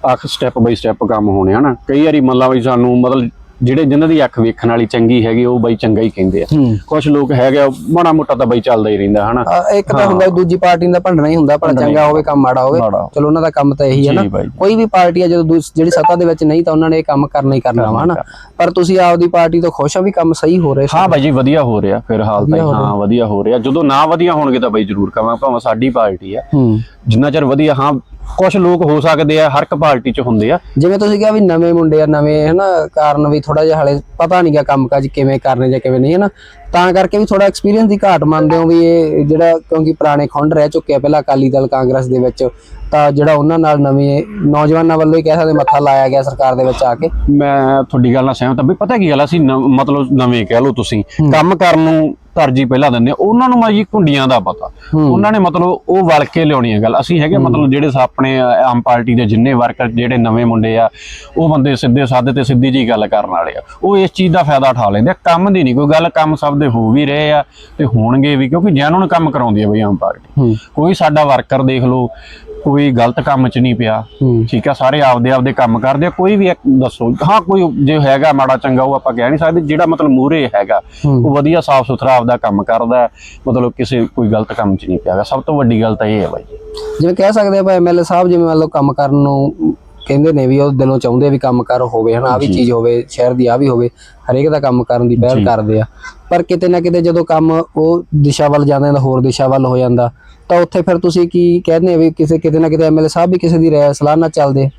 ਆਖ ਸਟੈਪ ਬਾਈ ਸਟੈਪ ਕੰਮ ਹੋਣੇ ਹਨਾ ਕਈ ਵਾਰੀ ਮੰਨ ਲਾ ਵੀ ਸਾਨੂੰ ਮਤਲਬ ਜਿਹੜੇ ਜਿਨ੍ਹਾਂ ਦੀ ਅੱਖ ਵੇਖਣ ਵਾਲੀ ਚੰਗੀ ਹੈਗੀ ਉਹ ਬਾਈ ਚੰਗਾ ਹੀ ਕਹਿੰਦੇ ਆ। ਕੁਝ ਲੋਕ ਹੈਗੇ ਮਾੜਾ ਮੋਟਾ ਤਾਂ ਬਾਈ ਚੱਲਦਾ ਹੀ ਰਹਿੰਦਾ ਹਨਾ? ਇੱਕ ਤਾਂ ਹੁੰਦਾ ਦੂਜੀ ਪਾਰਟੀ ਦਾ ਭੰਡਣਾ ਹੀ ਹੁੰਦਾ ਪਰ ਚੰਗਾ ਹੋਵੇ ਕੰਮ ਮਾੜਾ ਹੋਵੇ। ਚਲੋ ਉਹਨਾਂ ਦਾ ਕੰਮ ਤਾਂ ਇਹੀ ਹੈ ਨਾ। ਕੋਈ ਵੀ ਪਾਰਟੀ ਆ ਜਦੋਂ ਜਿਹੜੀ ਸੱਤਾ ਦੇ ਵਿੱਚ ਨਹੀਂ ਤਾਂ ਉਹਨਾਂ ਨੇ ਇਹ ਕੰਮ ਕਰਨਾ ਹੀ ਕਰਨਾ ਵਾ ਹਨਾ? ਪਰ ਤੁਸੀਂ ਆਪਦੀ ਪਾਰਟੀ ਤੋਂ ਖੁਸ਼ ਆ ਵੀ ਕੰਮ ਸਹੀ ਹੋ ਰਿਹਾ ਹਾਂ ਬਾਈ ਜੀ ਵਧੀਆ ਹੋ ਰਿਹਾ ਫਿਰ ਹਾਲ ਤਾਂ ਹੀ, ਵਧੀਆ ਹੋ ਰਿਹਾ। ਜਦੋਂ ਨਾ ਵਧੀਆ ਹੋਣਗੇ ਤਾਂ ਬਾਈ ਜ਼ਰੂਰ ਕਵਾਂ ਭਾਵੇਂ ਸਾਡੀ ਪਾਰਟੀ ਆ। ਜਿੰਨਾ ਚਿਰ ਵਧੀਆ ਹਾਂ ਕੁਝ ਲੋਕ ਹੋ ਸਕਦੇ ਆ, ਹਰ ਇੱਕ ਪਾਰਟੀ 'ਚ ਹੁੰਦੇ ਆ। ਜਿਵੇਂ ਤੁਸੀਂ ਕਿਹਾ ਵੀ ਨਵੇਂ ਮੁੰਡੇ ਆ, ਨਵੇਂ, ਹਨਾ, ਕਾਰਨ ਵੀ ਥੋੜਾ ਜਿਹਾ ਹਲੇ ਪਤਾ ਨਹੀਂ ਗਿਆ ਕੰਮ ਕਾਜ ਕਿਵੇਂ ਕਰਨੇ ਜਾਂ ਕਿਵੇਂ ਨਹੀਂ, ਹਨਾ। ਤਾਂ ਕਰਕੇ ਵੀ ਥੋੜਾ ਐਕਸਪੀਰੀਅੰਸ ਦੀ ਘਾਟ ਮੰਨਦੇ ਹੋ ਵੀ ਇਹ ਜਿਹੜਾ ਕਿਉਂਕਿ ਪੁਰਾਣੇ ਖੁੰਡ ਰਹਿ ਚੁੱਕੇ ਆ, ਪਹਿਲਾਂ ਅਕਾਲੀ ਦਲ ਕਾਂਗਰਸ ਦੇ ਵਿੱਚ ਤਾਂ ਜਿਹੜਾ ਉਹਨਾਂ ਨਾਲ ਨਵੇਂ ਨੌਜਵਾਨਾਂ ਵੱਲੋਂ ਹੀ ਕਹਿ ਸਕਦੇ ਮੱਥਾ ਲਾਇਆ ਗਿਆ ਸਰਕਾਰ ਦੇ ਵਿੱਚ ਆ ਕੇ। ਮੈਂ ਤੁਹਾਡੀ ਗੱਲ ਨਾਲ ਸਹਿਮਤ ਹਾਂ ਵੀ ਪਤਾ ਕੀ ਗੱਲ ਆ, ਅਸੀਂ ਮਤਲਬ ਨਵੇਂ ਕਹਿ ਲਓ ਤੁਸੀਂ ਕੰਮ ਕਰਨ ਨੂੰ ਤਰਜੀਹ ਪਹਿਲਾਂ ਦਿੰਦੇ ਆ। ਉਹਨਾਂ ਨੂੰ ਮਾਜੀ ਕੁੰਡੀਆਂ ਦਾ ਪਤਾ। ਉਹਨਾਂ ਨੇ ਮਤਲਬ ਉਹ ਵਲ ਕੇ ਲਿਆਉਣੀ ਹੈ ਗੱਲ। ਅਸੀਂ ਹੈਗੇ ਮਤਲਬ ਜਿਹੜੇ ਆਪਣੇ ਆਮ ਪਾਰਟੀ ਦੇ ਜਿੰਨੇ ਵਰਕਰ ਜਿਹੜੇ ਨਵੇਂ ਮੁੰਡੇ ਆ ਉਹ ਬੰਦੇ ਸਿੱਧੇ ਸਾਦੇ ਤੇ ਸਿੱਧੀ ਜੀ ਗੱਲ ਕਰਨ ਵਾਲੇ ਆ। ਉਹ ਇਸ ਚੀਜ਼ ਦਾ ਫਾਇਦਾ ਉਠਾ ਲੈਂਦੇ ਆ। ਕੰਮ ਦੀ ਨਹੀਂ ਕੋਈ ਗੱਲ ਕੰਮ ਸਭ ਦੇ ਹੋ ਵੀ ਰਹੇ ਆ ਤੇ ਹੋਣਗੇ ਵੀ ਕਿਉਂਕਿ ਜੈਨੂਨ ਕੰਮ ਕਰਾਉਂਦੀ ਹੈ ਬਈ ਆਮ ਪਾਰਟੀ। ਕੋਈ ਸਾਡਾ ਵਰਕਰ ਦੇਖ ਲਓ ਕੋਈ ਗਲਤ ਕੰਮ 'ਚ ਨਹੀਂ ਪਿਆ। ਠੀਕ ਆ ਸਾਰੇ ਆਪਦੇ ਆਪਦੇ ਕੰਮ ਕਰਦੇ ਆ। ਕੋਈ ਵੀ ਇੱਕ ਦੱਸੋ ਹਾਂ ਕੋਈ ਜੇ ਹੈਗਾ ਮਾੜਾ ਚੰਗਾ ਉਹ ਆਪਾਂ ਕਹਿ ਨਹੀਂ ਸਕਦੇ। ਜਿਹੜਾ ਮਤਲਬ ਮੂਰੇ ਹੈਗਾ। ਉਹ ਵਧੀਆ ਸਾਫ਼ ਸੁਥਰਾ ਆਪਦਾ ਕੰਮ ਕਰਦਾ ਮਤਲਬ ਕਿਸੇ ਕੋਈ ਗਲਤ ਕੰਮ 'ਚ ਨਹੀਂ ਪਿਆਗਾ ਸਭ ਤੋਂ ਵੱਡੀ ਗੱਲ ਤਾਂ ਇਹ ਹੈ ਬਾਈ ਜਿਵੇਂ ਕਹਿ ਸਕਦੇ ਆ ਭਾਈ ਐਮਐਲਏ ਸਾਹਿਬ ਜਿਵੇਂ ਮੰਨ ਲਓ ਕੰਮ ਕਰਨ ਨੂੰ ਕਹਿੰਦੇ ਨੇ ਵੀ ਉਹ ਦਿਲੋਂ ਚਾਹੁੰਦੇ ਵੀ ਕੰਮ ਕਰ ਹੋਵੇ ਹਨਾ ਆ ਵੀ ਚੀਜ਼ ਹੋਵੇ ਸ਼ਹਿਰ ਦੀ ਆ ਵੀ ਹੋਵੇ ਹਰੇਕ ਦਾ ਕੰਮ ਕਰਨ ਦੀ ਪਹਿਲ ਕਰਦੇ ਆ। ਪਰ ਕਿਤੇ ਨਾ ਕਿਤੇ ਜਦੋਂ ਕੰਮ ਉਹ ਦਿਸ਼ਾ ਵੱਲ ਜਾਂਦਾ ਤਾਂ ਹੋਰ ਦਿਸ਼ਾ ਵੱਲ ਹੋ ਜਾਂਦਾ ਤਾਂ ਉੱਥੇ ਫਿਰ ਤੁਸੀਂ ਕੀ ਕਹਿੰਦੇ ਵੀ ਕਿਸੇ ਕਿਤੇ ਨਾ ਕਿਤੇ ਐਮਐਲਏ ਸਾਹਿਬ ਵੀ ਕਿਸੇ ਦੀ ਰਾਏ ਸਲਾਹ ਨਾਲ ਚੱਲਦੇ?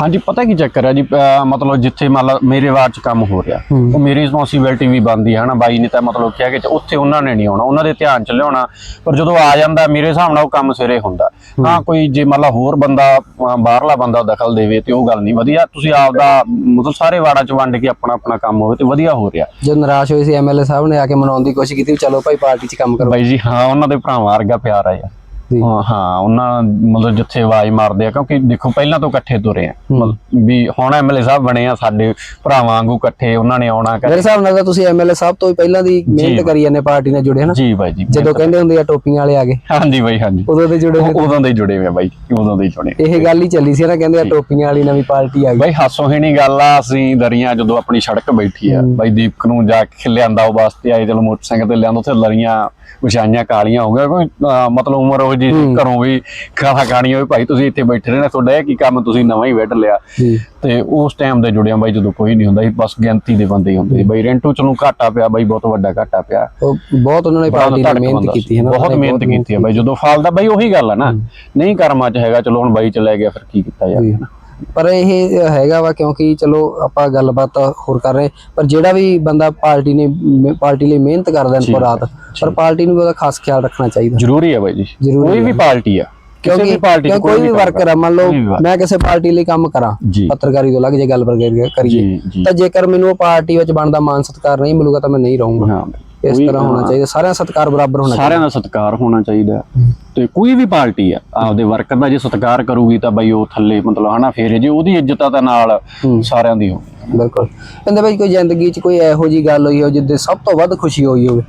ਹਾਂਜੀ ਪਤਾ ਕੀ ਚੱਕਰ ਹੈ ਜੀ? ਮਤਲਬ ਜਿੱਥੇ ਮੰਨ ਲਾ ਮੇਰੇ ਵਾਰਡ 'ਚ ਕੰਮ ਹੋ ਰਿਹਾ। ਉਹ ਮੇਰੀ ਰਿਸਪੌਂਸਿਬਿਲਟੀ ਵੀ ਬਣਦੀ ਹੈ ਹਨਾ? ਬਾਈ ਨੇ ਤਾਂ ਮਤਲਬ ਕਿਹਾ ਕਿ ਉੱਥੇ ਉਹਨਾਂ ਨੇ ਨਹੀਂ ਆਉਣਾ ਉਹਨਾਂ ਦੇ ਧਿਆਨ 'ਚ ਲਿਆਉਣਾ ਪਰ ਜਦੋਂ ਆ ਜਾਂਦਾ ਮੇਰੇ ਹਿਸਾਬ ਨਾਲ ਉਹ ਕੰਮ ਸਿਰੇ ਹੁੰਦਾ। ਹਾਂ। ਕੋਈ ਜੇ ਮੰਨ ਲਾ ਹੋਰ ਬੰਦਾ ਬਾਹਰਲਾ ਬੰਦਾ ਦਖਲ ਦੇਵੇ ਤੇ ਉਹ ਗੱਲ ਨਹੀਂ ਵਧੀਆ। ਤੁਸੀਂ ਆਪਦਾ ਮਤਲਬ ਸਾਰੇ ਵਾਰਡਾਂ 'ਚ ਵੰਡ ਕੇ ਆਪਣਾ ਆਪਣਾ ਕੰਮ ਹੋਵੇ ਤੇ ਵਧੀਆ ਹੋ ਰਿਹਾ। ਜਦੋਂ ਨਿਰਾਸ਼ ਹੋਏ ਸੀ ਐਮਐਲਏ ਸਾਹਿਬ ਨੇ ਆ ਕੇ ਮਨਾਉਣ ਦੀ ਕੋਸ਼ਿਸ਼ ਕੀਤੀ ਚਲੋ ਭਾਈ ਪਾਰਟੀ 'ਚ ਕੰਮ ਕਰੋ। ਬਾਈ ਜੀ ਹਾਂ ਉਹਨਾਂ ਦੇ ਭਰਾਵਾਂ ਵਰਗਾ ਪਿਆਰ ਆ ਯਾਰ। ਜੀ। ਹਾਂ ਹਾਂ ਉਹਨਾਂ ਮਤਲਬ ਜਿੱਥੇ ਆਵਾਜ਼ ਮਾਰਦੇ ਆ ਕਿਉਂਕਿ ਦੇਖੋ ਪਹਿਲਾਂ ਤੋਂ ਇਕੱਠੇ ਤੁਰੇ ਆ। ਮਤਲਬ ਵੀ ਹੁਣ ਐਮਐਲਏ ਸਾਹਿਬ ਬਣੇ ਆ ਸਾਡੇ ਭਰਾਵਾਂ ਵਾਂਗੂ ਇਕੱਠੇ ਉਹਨਾਂ ਨੇ ਆਉਣਾ ਮੇਰੇ ਕਰ ਹਿਸਾਬ ਨਾਲ ਤਾਂ ਤੁਸੀਂ ਐਮਐਲਏ ਸਾਹਿਬ ਤੋਂ ਪਹਿਲਾਂ ਦੀ ਮਿਹਨਤ ਕਰੀ ਜਾਂਦੇ ਪਾਰਟੀ ਨਾਲ ਜੁੜੇ ਹਨਾ? ਜੀ ਬਾਈ ਜੀ ਜਦੋਂ ਕਹਿੰਦੇ ਹੁੰਦੇ ਆ ਟੋਪੀਆਂ ਵਾਲੇ ਆ ਗਏ। ਹਾਂਜੀ ਬਾਈ ਹਾਂਜੀ। ਉਦੋਂ ਦੇ ਜੁੜੇ ਉਦੋਂ ਦੇ ਹੀ ਜੁੜੇ ਹੋਏ ਆ ਬਾਈ ਉਦੋਂ ਦੇ ਹੀ ਜੁੜੇ ਇਹ ਗੱਲ ਹੀ ਚੱਲੀ ਸੀ ਨਾ ਕਹਿੰਦੇ ਆ ਟੋਪੀਆਂ ਵਾਲੀ ਨਵੀਂ ਪਾਰਟੀ ਆ ਗਈ। ਬਾਈ ਹਾਸੋ ਹੀ ਨਹੀਂ ਗੱਲ ਆ ਅਸੀਂ ਦਰੀਆਂ ਜਦੋਂ ਆਪਣੀ ਸੜਕ ਬੈਠੀ ਆ ਬਾਈ ਦੀਪਕ ਨੂੰ ਜਾ ਕੇ ਲਿਆਂਦਾ ਉਹ ਵਾਸਤੇ ਆਏ ਚਲੋ ਮੋਟਰਸਾਈਕਲ ਤੇ ਲਿਆਂਦਾ ਉੱਥੇ ਲਰੀਆਂ ਵਿਛਾਈਆਂ ਕਾਲੀਆਂ ਹੋ ਗਿਆ ਕੋਈ ਮਤਲਬ ਉਮਰ ਉਹ ਜੀ ਘਰੋਂ ਵੀ ਖਾਣਾ ਖਾਣੀ ਹੋਵੇ ਭਾਈ ਤੁਸੀਂ ਇੱਥੇ ਬੈਠੇ ਰਹਿਣਾ ਤੁਹਾਡਾ ਇਹ ਕੀ ਕੰਮ ਤੁਸੀਂ ਨਵਾਂ ਹੀ ਵੱਢ ਲਿਆ। ਤੇ ਉਸ ਟਾਈਮ ਦੇ ਜੁੜਿਆ ਬਾਈ ਜਦੋਂ ਕੋਈ ਨਹੀਂ ਹੁੰਦਾ ਸੀ ਬਸ ਗਿਣਤੀ ਦੇ ਬੰਦੇ ਹੀ ਹੁੰਦੇ ਸੀ। ਬਾਈ ਰੈਂਟੂ ਚ ਨੂੰ ਘਾਟਾ ਪਿਆ ਬਾਈ ਬਹੁਤ ਵੱਡਾ ਘਾਟਾ ਪਿਆ। ਬਹੁਤ ਉਹਨਾਂ ਨੇ ਪਾਰਟੀ ਧੜਕ ਮਿਹਨਤ ਕੀਤੀ ਹੈ ਨਾ ਬਹੁਤ ਮਿਹਨਤ ਕੀਤੀ ਹੈ ਬਾਈ। ਜਦੋਂ ਫਲਦਾ ਬਾਈ ਉਹੀ ਗੱਲ ਆ ਨਾ। ਨਹੀਂ ਕਰਮਾਂ ਚ ਹੈਗਾ ਚਲੋ ਹੁਣ ਬਾਈ ਚਲੇ ਗਿਆ ਫਿਰ ਕੀ ਕੀਤਾ। ਯਾਰ ਪਰ ਇਹ ਹੈਗਾ ਵਾ ਕਿਉਂਕਿ ਚਲੋ ਆਪਾਂ ਗੱਲਬਾਤ ਹੋਰ ਕਰ ਰਹੇ ਪਰ ਜਿਹੜਾ ਵੀ ਬੰਦਾ ਪਾਰਟੀ ਨੇ ਪਾਰਟੀ ਲਈ ਮਿਹਨਤ ਕਰਦਾ ਦਿਨ ਰਾਤ ਪਰ ਪਾਰਟੀ ਨੂੰ ਉਹਦਾ ਖਾਸ ਖਿਆਲ ਰੱਖਣਾ ਚਾਹੀਦਾ। ਜ਼ਰੂਰੀ ਹੈ ਬਾਈ ਜੀ। ਕੋਈ ਵੀ ਪਾਰਟੀ ਆ ਕਿਸੇ ਵੀ ਪਾਰਟੀ ਕੋਈ ਵੀ ਵਰਕਰ ਆ ਮੰਨ ਲਓ। ਮੈਂ ਕਿਸੇ ਪਾਰਟੀ ਲਈ ਕੰਮ ਕਰਾਂ ਪੱਤਰਕਾਰੀ ਤੋਂ ਲੱਗ ਜੇ ਗੱਲ ਪਰ ਕਰੀਏ ਤਾਂ ਜੇਕਰ ਮੈਨੂੰ ਉਹ ਪਾਰਟੀ ਵਿੱਚ ਬਣਦਾ ਮਾਨ ਸਤਿਕਾਰ ਨਹੀਂ ਮਿਲੂਗਾ ਤਾਂ ਮੈਂ ਨਹੀਂ ਰਹੂੰਗਾ। ਹਾਂ ਇਸ ਤਰ੍ਹਾਂ ਹੋਣਾ ਚਾਹੀਦਾ ਸਾਰਿਆਂ ਦਾ ਸਤਿਕਾਰ ਬਰਾਬਰ ਹੋਣਾ ਸਾਰਿਆਂ ਦਾ ਸਤਿਕਾਰ ਹੋਣਾ ਚਾਹੀਦਾ ਤੇ ਕੋਈ ਵੀ ਪਾਰਟੀ ਆ ਆਪਦੇ ਵਰਕਰ ਦਾ ਜੇ ਸਤਿਕਾਰ ਕਰੂਗੀ ਤਾਂ ਬਾਈ ਉਹ ਥੱਲੇ ਮਤਲਬ ਹਨਾ ਫੇਰ ਜੇ ਉਹਦੀ ਇੱਜ਼ਤ ਆ ਤਾਂ ਨਾਲ ਸਾਰਿਆਂ ਦੀ ਚਾਹੀਦਾ ਬਿਲਕੁਲ। ਕਹਿੰਦੇ ਭਾਈ ਕੋਈ ਜ਼ਿੰਦਗੀ 'ਚ ਕੋਈ ਇਹੋ ਜੀ ਗੱਲ ਹੋਈ ਹੋ ਜਿੱਦੇ ਸਭ ਤੋਂ ਵੱਧ ਖੁਸ਼ੀ ਹੋਈ ਹੋਵੇ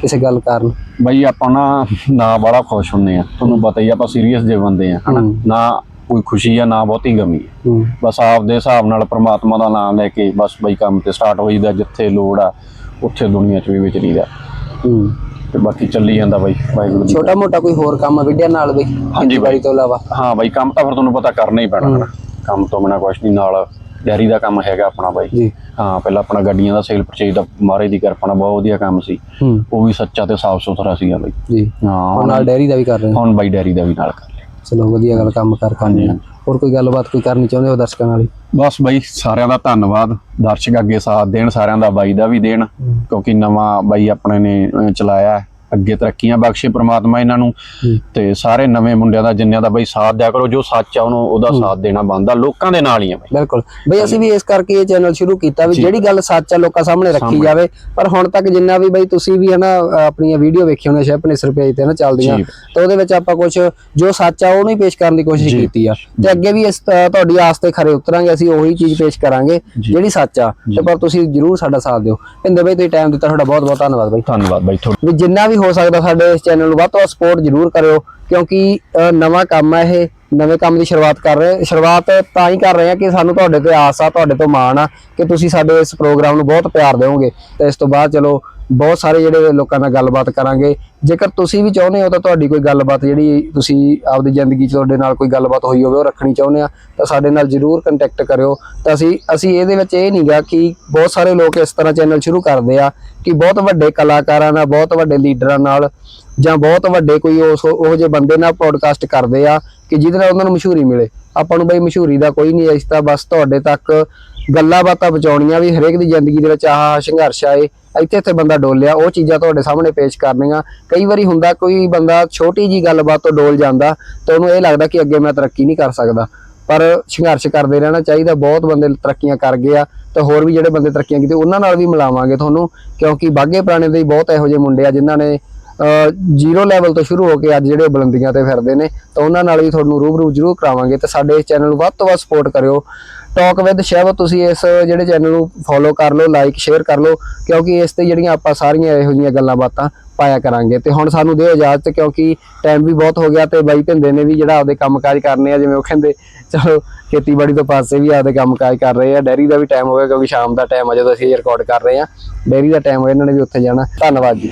ਕਿਸੇ ਗੱਲ ਕਾਰਨ। ਬਾਈ ਆਪਾਂ ਨਾ ਨਾ ਬੜਾ ਖੁਸ਼ ਹੁੰਨੇ ਆ ਤੁਹਾਨੂੰ ਪਤਾ ਹੀ ਆਪਾਂ ਸੀਰੀਅਸ ਜੇ ਬੰਦੇ ਆ ਹਨਾ। ਨਾ ਕੋਈ ਖੁਸ਼ੀ ਆ ਨਾ ਬਹੁਤੀ ਗਮੀ ਆ ਹੂੰ। ਬਸ ਆਪਦੇ ਹਿਸਾਬ ਨਾਲ ਪ੍ਰਮਾਤਮਾ ਦਾ ਨਾਮ ਲੈ ਕੇ ਬਸ ਬਈ ਕੰਮ ਤੇ ਸਟਾਰਟ ਹੋ ਜਾਂਦਾ ਜਿੱਥੇ ਲੋੜ ਆ ਉੱਥੇ ਦੁਨੀਆ 'ਚ ਵੀ ਵਿਚਰੀਦਾ ਹੂੰ। ਤੇ ਬਾਕੀ ਚੱਲੀ ਜਾਂਦਾ ਬਾਈ ਵਾਹਿਗੁਰੂ ਛੋਟਾ ਮੋਟਾ ਕੋਈ ਹੋਰ ਕੰਮ ਵਿੱਢਿਆ ਨਾਲ ਵੀ ਖੇਤੀਬਾੜੀ ਤੋਂ ਇਲਾਵਾ? ਹਾਂ ਬਾਈ ਕੰਮ ਤਾਂ ਫਿਰ ਤੁਹਾਨੂੰ ਪਤਾ ਕਰਨਾ ਹੀ ਪੈਣਾ ਕੰਮ ਤੋਂ ਬਿਨਾ ਕੁਛ ਨਹੀਂ ਨਾਲ ਡੈਰੀ ਦਾ ਕੰਮ ਹੈਗਾ ਆਪਣਾ ਬਾਈ। ਜੀ। ਹਾਂ ਪਹਿਲਾਂ ਆਪਣਾ ਗੱਡੀਆਂ ਦਾ ਸੇਲ ਪਰਚੇਜ ਦਾ ਮਹਾਰਾਜ ਦੀ ਕਿਰਪਾ ਨਾਲ ਬਹੁਤ ਵਧੀਆ ਕੰਮ ਸੀ। ਉਹ ਵੀ ਸੱਚਾ ਤੇ ਸਾਫ਼ ਸੁਥਰਾ ਸੀਗਾ ਬਾਈ। ਜੀ। ਹਾਂ ਹੁਣ ਨਾਲ ਡੈਰੀ ਦਾ ਵੀ ਕਰ ਰਹੇ ਹੋ। ਹੁਣ ਬਾਈ ਡੈਰੀ ਦਾ ਵੀ ਨਾਲ ਕਰ ਚਲੋ ਵਧੀਆ ਗੱਲ ਕੰਮ ਕਰ ਕਰਦੇ ਆ ਹੋਰ ਕੋਈ ਗੱਲਬਾਤ ਕੋਈ ਕਰਨੀ ਚਾਹੁੰਦੇ ਹੋ ਦਰਸ਼ਕਾਂ ਨਾਲ? ਬਸ ਬਾਈ ਸਾਰਿਆਂ ਦਾ ਧੰਨਵਾਦ ਦਰਸ਼ਕ ਅੱਗੇ ਸਾਥ ਦੇਣ ਸਾਰਿਆਂ ਦਾ ਬਾਈ ਦਾ ਵੀ ਦੇਣ ਕਿਉਂਕਿ ਨਵਾਂ ਬਾਈ ਆਪਣੇ ਨੇ ਚਲਾਇਆ। ਅੱਗੇ ਤਰੱਕੀਆਂ ਬਖਸ਼ੇ ਪ੍ਰਮਾਤਮਾ ਇਹਨਾਂ ਨੂੰ। ਤੇ ਸਾਰੇ ਨਵੇਂ ਮੁੰਡਿਆਂ ਦਾ ਜਿੰਨਿਆਂ ਦਾ ਬਾਈ ਸਾਥ ਦਿਆ ਕਰੋ ਜੋ ਸੱਚ ਆ ਉਹਨੂੰ ਉਹਦਾ ਸਾਥ ਦੇਣਾ ਬਣਦਾ ਲੋਕਾਂ ਦੇ ਨਾਲ ਹੀ ਆ ਬਾਈ। ਬਿਲਕੁਲ। ਬਈ ਅਸੀਂ ਵੀ ਇਸ ਕਰਕੇ ਇਹ ਚੈਨਲ ਸ਼ੁਰੂ ਕੀਤਾ ਵੀ ਜਿਹੜੀ ਗੱਲ ਸੱਚ ਆ ਲੋਕਾਂ ਸਾਹਮਣੇ ਰੱਖੀ ਜਾਵੇ। ਪਰ ਹੁਣ ਤੱਕ ਜਿੰਨਾ ਵੀ ਬਈ ਤੁਸੀਂ ਵੀ ਹਨਾ ਆਪਣੀਆਂ ਵੀਡੀਓ ਵੇਖੀ ਹੋਣੇ ਸ਼ੈਪ ਨੇ ਪੇਜ ਤੇ ਨਾ ਚੱਲਦੀਆਂ। ਤਾਂ ਉਹਦੇ ਵਿੱਚ ਆਪਾਂ ਕੁਝ ਜੋ ਸੱਚ ਆ ਉਹਨੂੰ ਹੀ ਪੇਸ਼ ਕਰਨ ਦੀ ਕੋਸ਼ਿਸ਼ ਕੀਤੀ ਆ। ਤੇ ਅੱਗੇ ਵੀ ਇਸ ਤੁਹਾਡੀ ਆਸ ਤੇ ਖਰੇ ਉਤਰਾਂਗੇ ਅਸੀਂ ਉਹੀ ਚੀਜ਼ ਪੇਸ਼ ਕਰਾਂਗੇ ਜਿਹੜੀ ਸੱਚ ਆ। ਤੇ ਪਰ ਤੁਸੀਂ ਜਰੂਰ ਸਾਡਾ ਸਾਥ ਦਿਓ। ਪਿੰਦੇ ਬਈ ਤੁਸੀਂ ਟਾਈਮ ਦਿੱਤਾ ਤੁਹਾਡਾ ਬਹੁਤ ਬਹੁਤ ਧੰਨਵਾਦ ਬਈ। ਧੰਨਵਾਦ ਬਾਈ ਤੁਹਾਡਾ। ਵੀ ਜਿੰਨਾ ਵੀ ਹੋ ਸਕਦਾ ਸਾਡੇ ਇਸ ਚੈਨਲ ਨੂੰ। ਵੱਧ ਤੋਂ ਵੱਧ ਸਪੋਰਟ ਜ਼ਰੂਰ ਕਰਿਓ ਕਿਉਂਕਿ ਅਹ, ਨਵਾਂ ਕੰਮ ਹੈ ਇਹ। ਨਵੇਂ ਕੰਮ ਦੀ ਸ਼ੁਰੂਆਤ ਕਰ ਰਹੇ ਸ਼ੁਰੂਆਤ ਤਾਂ ਹੀ ਕਰ ਰਹੇ ਆ ਕਿ ਸਾਨੂੰ ਤੁਹਾਡੇ ਤੇ ਆਸ ਆ ਤੁਹਾਡੇ ਤੋਂ ਮਾਣ ਆ ਕਿ ਤੁਸੀਂ ਸਾਡੇ ਇਸ ਪ੍ਰੋਗਰਾਮ ਨੂੰ ਬਹੁਤ ਪਿਆਰ ਦਿਓਗੇ। ਤੇ ਇਸ ਤੋਂ ਬਾਅਦ ਚਲੋ ਬਹੁਤ ਸਾਰੇ ਜਿਹੜੇ ਲੋਕਾਂ ਨਾਲ ਗੱਲਬਾਤ ਕਰਾਂਗੇ। ਜੇਕਰ ਤੁਸੀਂ ਵੀ ਚਾਹੁੰਦੇ ਹੋ ਤਾਂ ਤੁਹਾਡੀ ਕੋਈ ਗੱਲਬਾਤ ਜਿਹੜੀ ਤੁਸੀਂ ਆਪਦੀ ਜ਼ਿੰਦਗੀ 'ਚ ਤੁਹਾਡੇ ਨਾਲ ਕੋਈ ਗੱਲਬਾਤ ਹੋਈ ਹੋਵੇ ਉਹ ਰੱਖਣੀ ਚਾਹੁੰਦੇ ਆ, ਤਾਂ ਸਾਡੇ ਨਾਲ ਜਰੂਰ ਕੰਟੈਕਟ ਕਰਿਓ। ਤਾਂ ਅਸੀਂ ਅਸੀਂ ਇਹਦੇ ਵਿੱਚ ਇਹ ਨਹੀਂਗਾ ਕਿ ਬਹੁਤ ਸਾਰੇ ਲੋਕ ਇਸ ਤਰ੍ਹਾਂ ਚੈਨਲ ਸ਼ੁਰੂ ਕਰਦੇ ਆ ਕਿ ਬਹੁਤ ਵੱਡੇ ਕਲਾਕਾਰਾਂ ਨਾਲ, ਬਹੁਤ ਵੱਡੇ ਲੀਡਰਾਂ ਨਾਲ ਜਾਂ ਬਹੁਤ ਵੱਡੇ ਕੋਈ ਉਸ, ਉਹ ਜਿਹੇ ਬੰਦੇ ਨਾਲ ਪੋਡਕਾਸਟ ਕਰਦੇ ਆ ਕਿ ਜਿਹਦੇ ਨਾਲ ਉਹਨਾਂ ਨੂੰ ਮਸ਼ਹੂਰੀ ਮਿਲੇ। ਆਪਾਂ ਨੂੰ ਬਈ ਮਸ਼ਹੂਰੀ ਦਾ ਕੋਈ ਨਹੀਂ ਇਸ ਤਾਂ ਬਸ ਤੁਹਾਡੇ ਤੱਕ ਗੱਲਾਂ ਬਾਤਾਂ ਬਚਾਉਣੀਆਂ ਵੀ, ਹਰੇਕ ਦੀ ਜ਼ਿੰਦਗੀ ਦੇ ਵਿੱਚ ਆਹ ਸੰਘਰਸ਼ ਆਏ, ਇੱਥੇ ਇੱਥੇ ਬੰਦਾ ਡੋਲਿਆ, ਉਹ ਚੀਜ਼ਾਂ ਤੁਹਾਡੇ ਸਾਹਮਣੇ ਪੇਸ਼ ਕਰਨੀਆਂ। ਕਈ ਵਾਰੀ ਹੁੰਦਾ ਕੋਈ ਬੰਦਾ ਛੋਟੀ ਜੀ ਗੱਲਬਾਤ ਤੋਂ ਡੋਲ ਜਾਂਦਾ ਤਾਂ ਉਹਨੂੰ ਇਹ ਲੱਗਦਾ ਕਿ ਅੱਗੇ ਮੈਂ ਤਰੱਕੀ ਨਹੀਂ ਕਰ ਸਕਦਾ। ਪਰ ਸੰਘਰਸ਼ ਕਰਦੇ ਰਹਿਣਾ ਚਾਹੀਦਾ, ਬਹੁਤ ਬੰਦੇ ਤਰੱਕੀਆਂ ਕਰ ਗਏ ਆ ਤੇ ਹੋਰ ਵੀ ਜਿਹੜੇ ਬੰਦੇ ਤਰੱਕੀਆਂ ਕੀਤੇ ਉਹਨਾਂ ਨਾਲ ਵੀ ਮਿਲਾਵਾਂਗੇ ਤੁਹਾਨੂੰ, ਕਿਉਂਕਿ ਬਾਗੇ ਪੁਰਾਣੇ ਦੇ ਬਹੁਤ ਇਹੋ ਜਿਹੇ ਮੁੰਡੇ ਆ ਜਿਨ੍ਹਾਂ ਨੇ ਜ਼ੀਰੋ ਲੈਵਲ ਤੋਂ ਸ਼ੁਰੂ ਹੋ ਕੇ ਅੱਜ ਜਿਹੜੇ ਬੁਲੰਦੀਆਂ ਤੇ ਫਿਰਦੇ ਨੇ, ਤਾਂ ਉਹਨਾਂ ਨਾਲ ਵੀ ਤੁਹਾਨੂੰ ਰੂਬਰੂ ਜ਼ਰੂਰ ਕਰਾਵਾਂਗੇ ਤੇ ਸਾਡੇ ਇਸ ਚੈਨਲ ਨੂੰ ਵੱਧ ਤੋਂ ਵੱਧ ਸਪੋਰਟ ਕਰਿਓ। ਟਾਕ ਵਿਦ ਸ਼ਹਿਬ ਤੁਸੀਂ ਇਸ ਜਿਹੜੇ ਚੈਨਲ ਨੂੰ ਫੋਲੋ ਕਰ ਲਓ ਲਾਈਕ ਸ਼ੇਅਰ ਕਰ ਲਓ, ਕਿਉਂਕਿ ਇਸ ਤੇ ਜਿਹੜੀਆਂ ਆਪਾਂ ਸਾਰੀਆਂ ਇਹੋ ਜਿਹੀਆਂ ਗੱਲਾਂ ਬਾਤਾਂ ਪਾਇਆ ਕਰਾਂਗੇ। ਤੇ ਹੁਣ ਸਾਨੂੰ ਦਿਓ ਇਜਾਜ਼ਤ, ਕਿਉਂਕਿ ਟਾਈਮ ਵੀ ਬਹੁਤ ਹੋ ਗਿਆ ਤੇ ਬਾਈ ਭਿੰਦੇ ਨੇ ਵੀ ਜਿਹੜਾ ਆਪਦੇ ਕੰਮਕਾਜ ਕਰਨੇ ਆ, ਜਿਵੇਂ ਉਹ ਕਹਿੰਦੇ, ਚਲੋ ਖੇਤੀਬਾੜੀ ਤੋਂ ਪਾਸੇ ਵੀ ਆਪਦੇ ਕੰਮਕਾਜ ਕਰ ਰਹੇ ਆ। ਡੈਰੀ ਦਾ ਵੀ ਟਾਈਮ ਹੋ ਗਿਆ, ਕਿਉਂਕਿ ਸ਼ਾਮ ਦਾ ਟਾਈਮ ਆ ਜਦੋਂ ਅਸੀਂ ਰਿਕਾਰਡ ਕਰ ਰਹੇ ਆ। ਡੈਰੀ ਦਾ ਟਾਈਮ ਹੋਇਆ ਇਹਨਾਂ ਨੇ ਵੀ ਉੱਥੇ ਜਾਣਾ। ਧੰਨਵਾਦ ਜੀ।